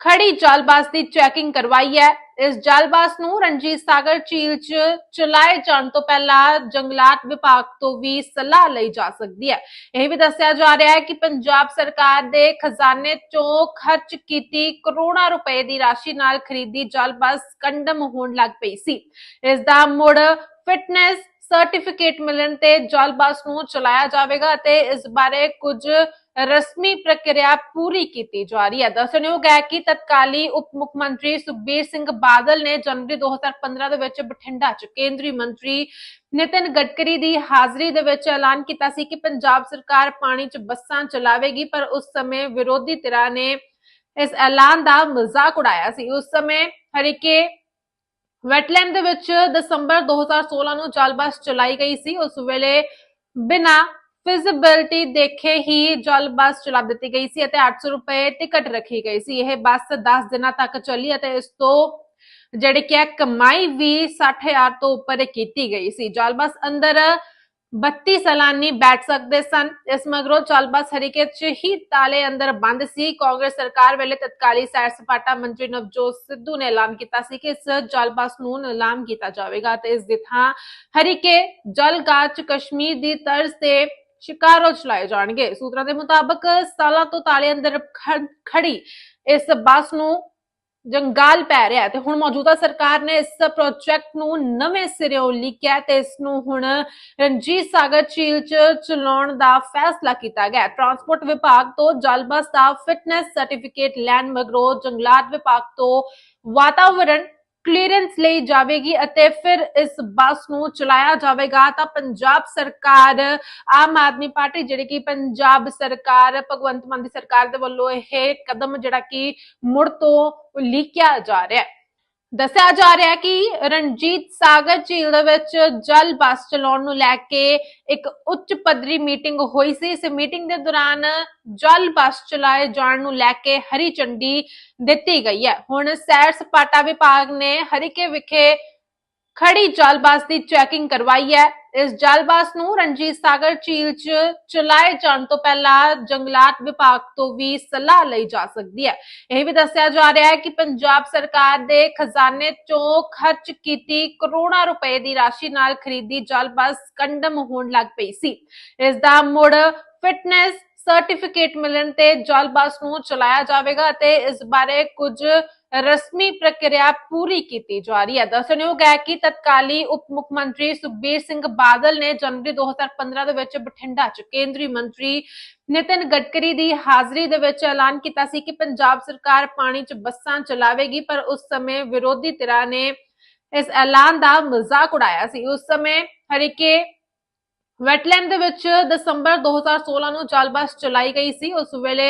ਖੜੀ ਜਲ ਬੱਸ ਦੀ ਚੈਕਿੰਗ ਕਰਵਾਈ ਹੈ। ਇਸ ਜਲ ਨੂੰ ਰਣਜੀਤ ਸਾਗਰ ਝੀਲ 'ਚ ਚਲਾਏ ਜਾਣ ਤੋਂ ਪਹਿਲਾਂ ਜੰਗਲਾਤ ਵਿਭਾਗ ਤੋਂ ਵੀ ਸਲਾਹ ਲਈ ਜਾ ਸਕਦੀ ਹੈ। ਇਹ ਵੀ ਦੱਸਿਆ ਜਾ ਰਿਹਾ ਹੈ ਕਿ ਪੰਜਾਬ ਸਰਕਾਰ ਦੇ ਖਜ਼ਾਨੇ 'ਚੋਂ ਖਰਚ ਕੀਤੀ ਕਰੋੜਾਂ ਰੁਪਏ ਦੀ ਰਾਸ਼ੀ ਨਾਲ ਖਰੀਦੀ ਜਲ ਬੱਸ ਕੰਡਮ ਹੋਣ ਲੱਗ ਪਈ ਸੀ। ਇਸ ਦਾ ਮੁੜ ਫਿਟਨੈਸ ਸਰਟੀਫਿਕੇਟ ਮਿਲਣ ਤੇ ਜਲ ਬੱਸ ਨੂੰ ਚਲਾਇਆ ਜਾਵੇਗਾ ਅਤੇ ਇਸ ਬਾਰੇ ਕੁਝ ਰਸਮੀ ਪ੍ਰਕਿਰਿਆ ਪੂਰੀ ਕੀਤੀ ਜਾ ਰਹੀ ਹੈ। ਦੱਸਣਯੋਗ ਹੈ ਕਿ ਤਤਕਾਲੀ ਉਪ ਮੁੱਖ ਮੰਤਰੀ ਸੁਖਬੀਰ ਸਿੰਘ ਬਾਦਲ ਨੇ ਜਨਵਰੀ 2015 ਦੇ ਵਿੱਚ ਬਠਿੰਡਾ 'ਚ ਕੇਂਦਰੀ ਮੰਤਰੀ ਨਿਤਿਨ ਗਡਕਰੀ ਦੀ ਹਾਜ਼ਰੀ ਦੇ ਵਿੱਚ ਐਲਾਨ ਕੀਤਾ ਸੀ ਕਿ ਪੰਜਾਬ ਸਰਕਾਰ ਪਾਣੀ 'ਚ ਬੱਸਾਂ ਚਲਾਵੇਗੀ, ਪਰ ਉਸ ਸਮੇਂ ਵਿਰੋਧੀ ਧਿਰਾਂ ਨੇ ਇਸ ਐਲਾਨ ਦਾ ਮਜ਼ਾਕ ਉਡਾਇਆ ਸੀ। ਉਸ ਸਮੇਂ ਹਰੀਕੇ ਵੈਟਲੈਂਡ ਦੇ ਵਿੱਚ ਦਸੰਬਰ 2016 ਨੂੰ ਜਲ ਚਲਾਈ ਗਈ ਸੀ। ਉਸ ਵੇਲੇ ਬਿਨਾ ਫਿਜ਼ੀਬਿਲਟੀ ਦੇਖੇ ਹੀ ਜਲ ਬੱਸ ਚਲਾ ਦਿੱਤੀ ਗਈ ਸੀ ਅਤੇ 800 ਰੁਪਏ ਟਿਕਟ ਰੱਖੀ ਗਈ ਸੀ। ਇਹ ਬੱਸ 10 ਦਿਨਾਂ ਤੱਕ ਚੱਲੀ ਅਤੇ ਇਸ ਤੋਂ ਜਿਹੜੀ ਕਿ ਕਮਾਈ ਵੀ 60000 ਤੋਂ ਉੱਪਰ ਕੀਤੀ ਗਈ ਸੀ। ਜਲ ਬੱਸ ਅੰਦਰ 32 ਸੈਲਾਨੀ ਬੈਠ ਸਕਦੇ ਸਨ। ਇਸ ਮਗਰੋਂ ਜਲ ਹਰੀਕੇ ਚ ਹੀ ਤਾਲੇ ਅੰਦਰ ਬੰਦ ਸੀ। ਕਾਂਗਰਸ ਸਰਕਾਰ ਵੇਲੇ ਤਤਕਾਲੀ ਸੈਰ ਸਪਾਟਾ ਮੰਤਰੀ ਨਵਜੋਤ ਸਿੱਧੂ ਨੇ ਐਲਾਨ ਕੀਤਾ ਸੀ ਕਿ ਇਸ ਜਲ ਬੱਸ ਨੂੰ ਨਿਲਾਮ ਕੀਤਾ ਜਾਵੇਗਾ ਤੇ ਇਸ ਦੀ ਥਾਂ ਹਰੀਕੇ ਜਲਗਾਚ ਕਸ਼ਮੀਰ ਦੀ ਤਰਜ਼ ਤੇ ਸ਼ਿਕਾਰੋ ਚਲਾਏ ਜਾਣਗੇ। ਸੂਤਰਾਂ ਦੇ ਮੁਤਾਬਕ ਸਾਲਾਂ ਤੋਂ ਤਾਲੇ ਅੰਦਰ ਖੜੀ ਇਸ ਬੱਸ ਨੂੰ ਜੰਗਾਲ ਪੈ ਰਿਹਾ ਤੇ ਹੁਣ ਮੌਜੂਦਾ ਸਰਕਾਰ ਨੇ ਇਸ ਪ੍ਰੋਜੈਕਟ ਨੂੰ ਨਵੇਂ ਸਿਰੇ ਉਲੀਕਿਆ ਤੇ ਇਸ ਨੂੰ ਹੁਣ ਰਣਜੀਤ ਸਾਗਰ ਝੀਲ 'ਚ ਚਲਾਉਣ ਦਾ ਫੈਸਲਾ ਕੀਤਾ ਗਿਆ ਟਰਾਂਸਪੋਰਟ ਵਿਭਾਗ ਤੋਂ ਜਲ ਬੱਸ ਦਾ ਫਿਟਨੈਸ ਸਰਟੀਫਿਕੇਟ ਲੈਣ ਮਗਰੋਂ ਜੰਗਲਾਤ ਵਿਭਾਗ ਤੋਂ ਵਾਤਾਵਰਣ ਕਲੀਅਰੈਂਸ ਲਈ ਜਾਵੇਗੀ ਅਤੇ ਫਿਰ ਇਸ ਬੱਸ ਨੂੰ ਚਲਾਇਆ ਜਾਵੇਗਾ, ਤਾਂ ਪੰਜਾਬ ਸਰਕਾਰ, ਆਮ ਆਦਮੀ ਪਾਰਟੀ ਜਿਹੜੀ ਕਿ ਪੰਜਾਬ ਸਰਕਾਰ, ਭਗਵੰਤ ਮਾਨ ਦੀ ਸਰਕਾਰ ਦੇ ਵੱਲੋਂ ਇਹ ਕਦਮ ਜਿਹੜਾ ਕਿ ਮੁੜ ਤੋਂ ਉਲੀਕਿਆ ਜਾ ਰਿਹਾ ਹੈ। ਦੱਸਿਆ ਜਾ ਰਿਹਾ ਹੈ ਕਿ ਰਣਜੀਤ ਸਾਗਰ ਝੀਲ ਦੇ ਵਿੱਚ ਜਲ ਬੱਸ ਚਲਾਉਣ ਨੂੰ ਲੈ ਕੇ ਇੱਕ ਉੱਚ ਪੱਧਰੀ ਮੀਟਿੰਗ ਹੋਈ ਸੀ। ਇਸ ਮੀਟਿੰਗ ਦੇ ਦੌਰਾਨ ਜਲ ਬੱਸ ਚਲਾਏ ਜਾਣ ਨੂੰ ਲੈ ਕੇ ਹਰੀ ਝੰਡੀ ਦਿੱਤੀ ਗਈ ਹੈ। ਹੁਣ ਸੈਰ ਸਪਾਟਾ ਵਿਭਾਗ ਨੇ ਹਰੀਕੇ ਵਿਖੇ ਖੜੀ ਜਲ ਬੱਸ ਦੀ ਚੈਕਿੰਗ ਕਰਵਾਈ ਹੈ। ਇਸ ਜਲ ਨੂੰ ਰਣਜੀਤ ਸਾਗਰ ਝੀਲ 'ਚ ਚਲਾਏ ਜਾਣ ਤੋਂ ਪਹਿਲਾਂ ਜੰਗਲਾਤ ਵਿਭਾਗ ਤੋਂ ਵੀ ਸਲਾਹ ਲਈ ਜਾ ਸਕਦੀ ਹੈ। ਇਹ ਵੀ ਦੱਸਿਆ ਜਾ ਰਿਹਾ ਹੈ ਕਿ ਪੰਜਾਬ ਸਰਕਾਰ ਦੇ ਖਜ਼ਾਨੇ 'ਚੋਂ ਖਰਚ ਕੀਤੀ ਕਰੋੜਾਂ ਰੁਪਏ ਦੀ ਰਾਸ਼ੀ ਨਾਲ ਖਰੀਦੀ ਜਲ ਬੱਸ ਕੰਡਮ ਹੋਣ ਲੱਗ ਪਈ ਸੀ। ਇਸ ਦਾ ਮੁੜ ਫਿਟਨੈਸ ਸਰਟੀਫਿਕੇਟ ਮਿਲਣ ਤੇ ਜਲ ਬੱਸ ਨੂੰ ਚਲਾਇਆ ਜਾਵੇਗਾ ਅਤੇ ਇਸ ਬਾਰੇ ਕੁਝ ਰਸਮੀ ਪ੍ਰਕਿਰਿਆ ਪੂਰੀ ਕੀਤੀ ਜਾ ਰਹੀ ਹੈ। ਦੱਸਣਯੋਗ ਹੈ ਕਿ ਤਤਕਾਲੀ ਉਪ ਮੁੱਖ ਮੰਤਰੀ ਸੁਖਬੀਰ ਸਿੰਘ ਬਾਦਲ ਨੇ ਜਨਵਰੀ 2015 ਦੇ ਵਿੱਚ ਬਠਿੰਡਾ 'ਚ ਕੇਂਦਰੀ ਮੰਤਰੀ ਨਿਤਿਨ ਗਡਕਰੀ ਦੀ ਹਾਜ਼ਰੀ ਦੇ ਵਿੱਚ ਐਲਾਨ ਕੀਤਾ ਸੀ ਕਿ ਪੰਜਾਬ ਸਰਕਾਰ ਪਾਣੀ 'ਚ ਬੱਸਾਂ ਚਲਾਵੇਗੀ, ਪਰ ਉਸ ਸਮੇਂ ਵਿਰੋਧੀ ਧਿਰਾਂ ਨੇ ਇਸ ਐਲਾਨ ਦਾ ਮਜ਼ਾਕ ਉਡਾਇਆ ਸੀ। ਉਸ ਸਮੇਂ ਹਰੀਕੇ ਵੈਟਲੈਂਡ ਦੇ ਵਿੱਚ ਦਸੰਬਰ 2016 ਨੂੰ ਜਲ ਚਲਾਈ ਗਈ ਸੀ। ਉਸ ਵੇਲੇ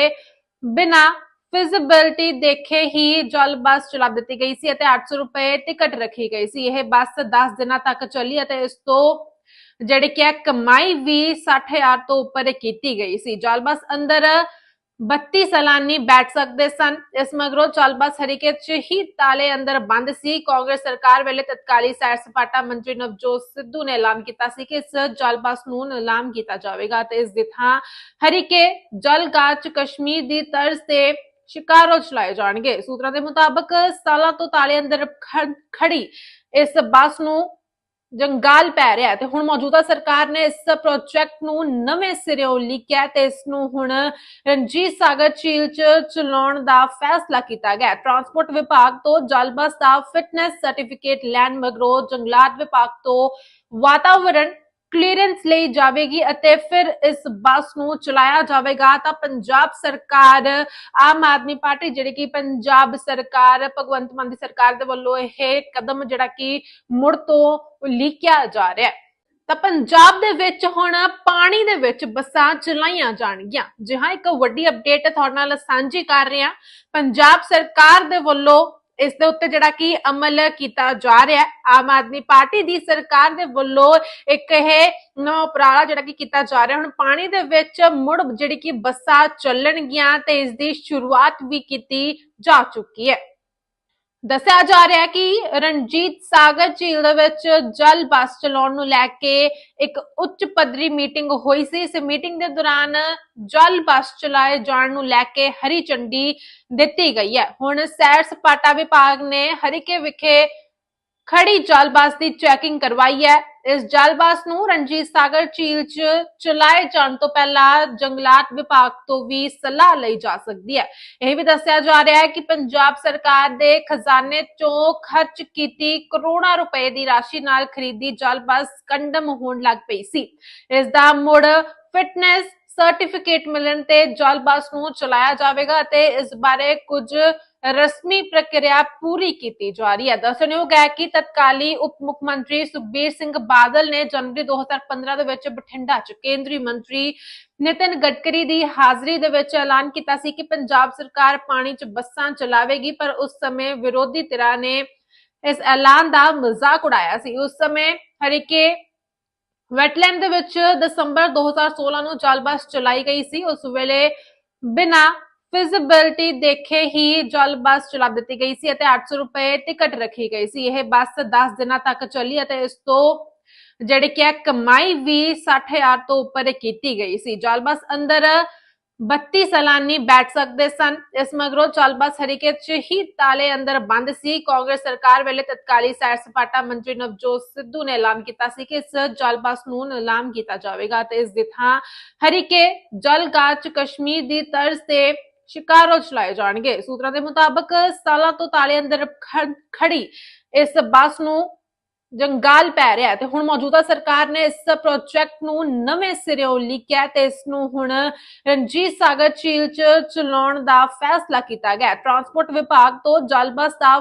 ਬਿਨਾ ਫਿਜ਼ੀਬਿਲਟੀ ਦੇਖੇ ਹੀ ਜਲ ਬੱਸ ਚਲਾ ਦਿੱਤੀ ਗਈ ਸੀ ਅਤੇ 800 ਰੁਪਏ ਟਿਕਟ ਰੱਖੀ ਗਈ ਸੀ। ਇਹ ਬੱਸ 10 ਦਿਨਾਂ ਤੱਕ ਚੱਲੀ ਅਤੇ ਇਸ ਤੋਂ ਜਿਹੜੀ ਕਿ ਕਮਾਈ ਵੀ 60000 ਤੋਂ ਉੱਪਰ ਕੀਤੀ ਗਈ ਸੀ। ਜਲ ਬੱਸ ਅੰਦਰ 32 ਸੈਲਾਨੀ ਬੈਠ ਸਕਦੇ ਸਨ ਇਸ ਮਗਰੋਂ ਜਲ ਹਰੀਕੇ ਚ ਹੀ ਤਾਲੇ ਅੰਦਰ ਬੰਦ ਸੀ ਕਾਂਗਰਸ ਸਰਕਾਰ ਵੇਲੇ ਤਤਕਾਲੀ ਸੈਰ ਸਪਾਟਾ ਮੰਤਰੀ ਨਵਜੋਤ ਸਿੱਧੂ ਨੇ ਐਲਾਨ ਕੀਤਾ ਸੀ ਕਿ ਇਸ ਜਲ ਬੱਸ ਨੂੰ ਨਿਲਾਮ ਕੀਤਾ ਜਾਵੇਗਾ ਤੇ ਇਸ ਦੀ ਥਾਂ ਹਰੀਕੇ ਜਲਗਾਚ ਕਸ਼ਮੀਰ ਦੀ ਤਰਜ਼ ਤੇ ਸ਼ਿਕਾਰੋ ਚਲਾਏ ਜਾਣਗੇ ਸੂਤਰਾਂ ਦੇ ਮੁਤਾਬਕ ਸਾਲਾਂ ਤੋਂ ਤਾਲੇ ਅੰਦਰ ਖੜੀ ਇਸ ਬੱਸ ਨੂੰ ਜੰਗਾਲ ਪੈ ਰਿਹਾ ਤੇ ਹੁਣ ਮੌਜੂਦਾ ਸਰਕਾਰ ਨੇ ਇਸ ਪ੍ਰੋਜੈਕਟ ਨੂੰ ਨਵੇਂ ਸਿਰਿਓਂ ਲਿਖਿਆ ਤੇ ਇਸ ਨੂੰ ਹੁਣ ਰਣਜੀਤ ਸਾਗਰ ਝੀਲ 'ਚ ਚਲਾਉਣ ਦਾ ਫੈਸਲਾ ਕੀਤਾ ਗਿਆ ਟਰਾਂਸਪੋਰਟ ਵਿਭਾਗ ਤੋਂ ਜਲ ਬੱਸ ਦਾ ਫਿਟਨੈਸ ਸਰਟੀਫਿਕੇਟ ਲੈਣ ਮਗਰੋਂ ਜੰਗਲਾਤ ਵਿਭਾਗ ਤੋਂ ਵਾਤਾਵਰਣ ਕਲੀਅਰੈਂਸ ਲਈ ਜਾਵੇਗੀ ਅਤੇ ਫਿਰ ਇਸ ਬੱਸ ਨੂੰ ਚਲਾਇਆ ਜਾਵੇਗਾ। ਤਾਂ ਪੰਜਾਬ ਸਰਕਾਰ, ਆਮ ਆਦਮੀ ਪਾਰਟੀ ਜਿਹੜੀ ਕਿ ਪੰਜਾਬ ਸਰਕਾਰ, ਭਗਵੰਤ ਮਾਨ ਦੀ ਸਰਕਾਰ ਦੇ ਵੱਲੋਂ ਇਹ ਕਦਮ ਜਿਹੜਾ ਕਿ ਮੁੜ ਤੋਂ ਉਲੀਕਿਆ ਜਾ ਰਿਹਾ ਹੈ। ਤਾਂ ਪੰਜਾਬ ਦੇ ਵਿੱਚ ਹੁਣ ਪਾਣੀ ਦੇ ਵਿੱਚ ਬੱਸਾਂ ਚਲਾਈਆਂ ਜਾਣਗੀਆਂ। ਜੀ ਹਾਂ, ਇੱਕ ਵੱਡੀ ਅਪਡੇਟ ਤੁਹਾਡੇ ਨਾਲ ਸਾਂਝੀ ਕਰ ਰਹੇ। ਹਾਂ ਪੰਜਾਬ ਸਰਕਾਰ ਦੇ ਵੱਲੋਂ ਇਸ ਦੇ ਉੱਤੇ ਜਿਹੜਾ ਕਿ ਅਮਲ ਕੀਤਾ ਜਾ ਰਿਹਾ ਹੈ। ਆਮ ਆਦਮੀ ਪਾਰਟੀ ਦੀ ਸਰਕਾਰ ਦੇ ਵੱਲੋਂ ਇੱਕ ਇਹ ਨਵਾਂ ਉਪਰਾਲਾ ਜਿਹੜਾ ਕਿ ਕੀਤਾ ਜਾ ਰਿਹਾ ਹੁਣ ਪਾਣੀ ਦੇ ਵਿੱਚ ਮੁੜ ਜਿਹੜੀ ਕਿ ਬੱਸਾਂ ਚੱਲਣਗੀਆਂ ਤੇ ਇਸ ਦੀ ਸ਼ੁਰੂਆਤ ਵੀ ਕੀਤੀ ਜਾ ਚੁੱਕੀ ਹੈ। ਦੱਸਿਆ ਜਾ ਰਿਹਾ ਹੈ ਕਿ ਰਣਜੀਤ ਸਾਗਰ ਝੀਲ ਦੇ ਵਿੱਚ ਜਲ ਬੱਸ ਚਲਾਉਣ ਨੂੰ ਲੈ ਕੇ ਇੱਕ ਉੱਚ ਪੱਧਰੀ ਮੀਟਿੰਗ ਹੋਈ ਸੀ। ਇਸ ਮੀਟਿੰਗ ਦੇ ਦੌਰਾਨ ਜਲ ਬੱਸ ਚਲਾਏ ਜਾਣ ਨੂੰ ਲੈ ਕੇ ਹਰੀ ਝੰਡੀ ਦਿੱਤੀ ਗਈ ਹੈ। ਹੁਣ ਸੈਰ ਸਪਾਟਾ ਵਿਭਾਗ ਨੇ ਹਰੀਕੇ ਵਿਖੇ ਖੜੀ ਜਲ ਬੱਸ ਦੀ ਚੈਕਿੰਗ ਕਰਵਾਈ ਹੈ। ਇਸ ਜਲ ਨੂੰ ਰਣਜੀਤ ਸਾਗਰ ਝੀਲ 'ਚ ਚਲਾਏ ਜਾਣ ਤੋਂ ਪਹਿਲਾਂ ਜੰਗਲਾਤ ਵਿਭਾਗ ਤੋਂ ਵੀ ਸਲਾਹ ਲਈ ਜਾ ਸਕਦੀ ਹੈ। ਇਹ ਵੀ ਦੱਸਿਆ ਜਾ ਰਿਹਾ ਹੈ ਕਿ ਪੰਜਾਬ ਸਰਕਾਰ ਦੇ ਖਜ਼ਾਨੇ 'ਚੋਂ ਖਰਚ ਕੀਤੀ ਕਰੋੜਾਂ ਰੁਪਏ ਦੀ ਰਾਸ਼ੀ ਨਾਲ ਖਰੀਦੀ ਜਲ ਬੱਸ ਕੰਡਮ ਹੋਣ ਲੱਗ ਪਈ ਸੀ। ਇਸ ਦਾ ਮੁੜ ਫਿਟਨੈਸ ਸਰਟੀਫਿਕੇਟ ਮਿਲਣ ਤੇ ਜਲ ਬੱਸ ਨੂੰ ਚਲਾਇਆ ਜਾਵੇਗਾ ਅਤੇ ਇਸ ਬਾਰੇ ਕੁਝ ਰਸਮੀ ਪ੍ਰਕਿਰਿਆ ਪੂਰੀ ਕੀਤੀ ਜਾ ਰਹੀ ਹੈ। ਦੱਸਣਯੋਗ ਹੈ ਕਿ ਤਤਕਾਲੀ ਉਪ ਮੁੱਖ ਮੰਤਰੀ ਸੁਖਬੀਰ ਸਿੰਘ ਬਾਦਲ ਨੇ ਜਨਵਰੀ 2015 ਦੇ ਵਿੱਚ ਬਠਿੰਡਾ 'ਚ ਕੇਂਦਰੀ ਮੰਤਰੀ ਨਿਤਿਨ ਗਡਕਰੀ ਦੀ ਹਾਜ਼ਰੀ ਦੇ ਵਿੱਚ ਐਲਾਨ ਕੀਤਾ ਸੀ ਕਿ ਪੰਜਾਬ ਸਰਕਾਰ ਪਾਣੀ 'ਚ ਬੱਸਾਂ ਚਲਾਵੇਗੀ, ਪਰ ਉਸ ਸਮੇਂ ਵਿਰੋਧੀ ਧਿਰਾਂ ਨੇ ਇਸ ਐਲਾਨ ਦਾ ਮਜ਼ਾਕ ਉਡਾਇਆ ਸੀ। ਉਸ ਸਮੇਂ ਹਰੀਕੇ ਵੈਟਲੈਂਡ ਦੇ ਵਿੱਚ ਦਸੰਬਰ 2016 ਨੂੰ ਜਲ ਚਲਾਈ ਗਈ ਸੀ। ਉਸ ਵੇਲੇ ਬਿਨਾ ਫਿਜ਼ਿਬਿਲਟੀ ਦੇਖੇ ਹੀ ਜਲ ਬੱਸ ਚਲਾ ਦਿੱਤੀ ਗਈ ਸੀ ਅਤੇ 800 ਰੁਪਏ ਟਿਕਟ ਰੱਖੀ ਗਈ ਸੀ। ਇਹ ਬੱਸ 10 ਦਿਨਾਂ ਤੱਕ ਚੱਲੀ ਅਤੇ ਇਸ ਤੋਂ ਜਿਹੜੀ ਕਿ ਕਮਾਈ ਵੀ 60000 ਤੋਂ ਉੱਪਰ ਕੀਤੀ ਗਈ ਸੀ। ਜਲ ਬੱਸ ਅੰਦਰ 32 ਸੈਲਾਨੀ ਬੈਠ ਸਕਦੇ ਸਨ ਇਸ ਮਗਰੋਂ ਜਲ ਹਰੀਕੇ ਚ ਹੀ ਤਾਲੇ ਅੰਦਰ ਬੰਦ ਸੀ ਕਾਂਗਰਸ ਸਰਕਾਰ ਵੇਲੇ ਤਤਕਾਲੀ ਸੈਰ ਸਪਾਟਾ ਮੰਤਰੀ ਨਵਜੋਤ ਸਿੱਧੂ ਨੇ ਐਲਾਨ ਕੀਤਾ ਸੀ ਕਿ ਇਸ ਜਲ ਬੱਸ ਨੂੰ ਨਿਲਾਮ ਕੀਤਾ ਜਾਵੇਗਾ ਤੇ ਇਸ ਦੀ ਥਾਂ ਹਰੀਕੇ ਜਲਗਾਹ ਚ ਕਸ਼ਮੀਰ ਦੀ ਤਰਜ਼ ਤੇ ਸ਼ਿਕਾਰੋ ਚਲਾਏ ਜਾਣਗੇ ਸੂਤਰਾਂ ਦੇ ਮੁਤਾਬਕ ਸਾਲਾਂ ਤੋਂ ਤਾਲੇ ਅੰਦਰ ਖੜੀ ਇਸ ਬੱਸ ਨੂੰ ਜੰਗਾਲ ਪੈ ਰਿਹਾ ਤੇ ਹੁਣ ਮੌਜੂਦਾ ਸਰਕਾਰ ਨੇ ਇਸ ਪ੍ਰੋਜੈਕਟ ਨੂੰ ਨਵੇਂ ਸਿਰਿਓਂ ਲਿਖਿਆ ਤੇ ਇਸ ਨੂੰ ਹੁਣ ਰਣਜੀਤ ਸਾਗਰ ਝੀਲ 'ਚ ਚਲਾਉਣ ਦਾ ਫੈਸਲਾ ਕੀਤਾ ਗਿਆ ਟਰਾਂਸਪੋਰਟ ਵਿਭਾਗ ਤੋਂ ਜਲ ਬੱਸ ਦਾ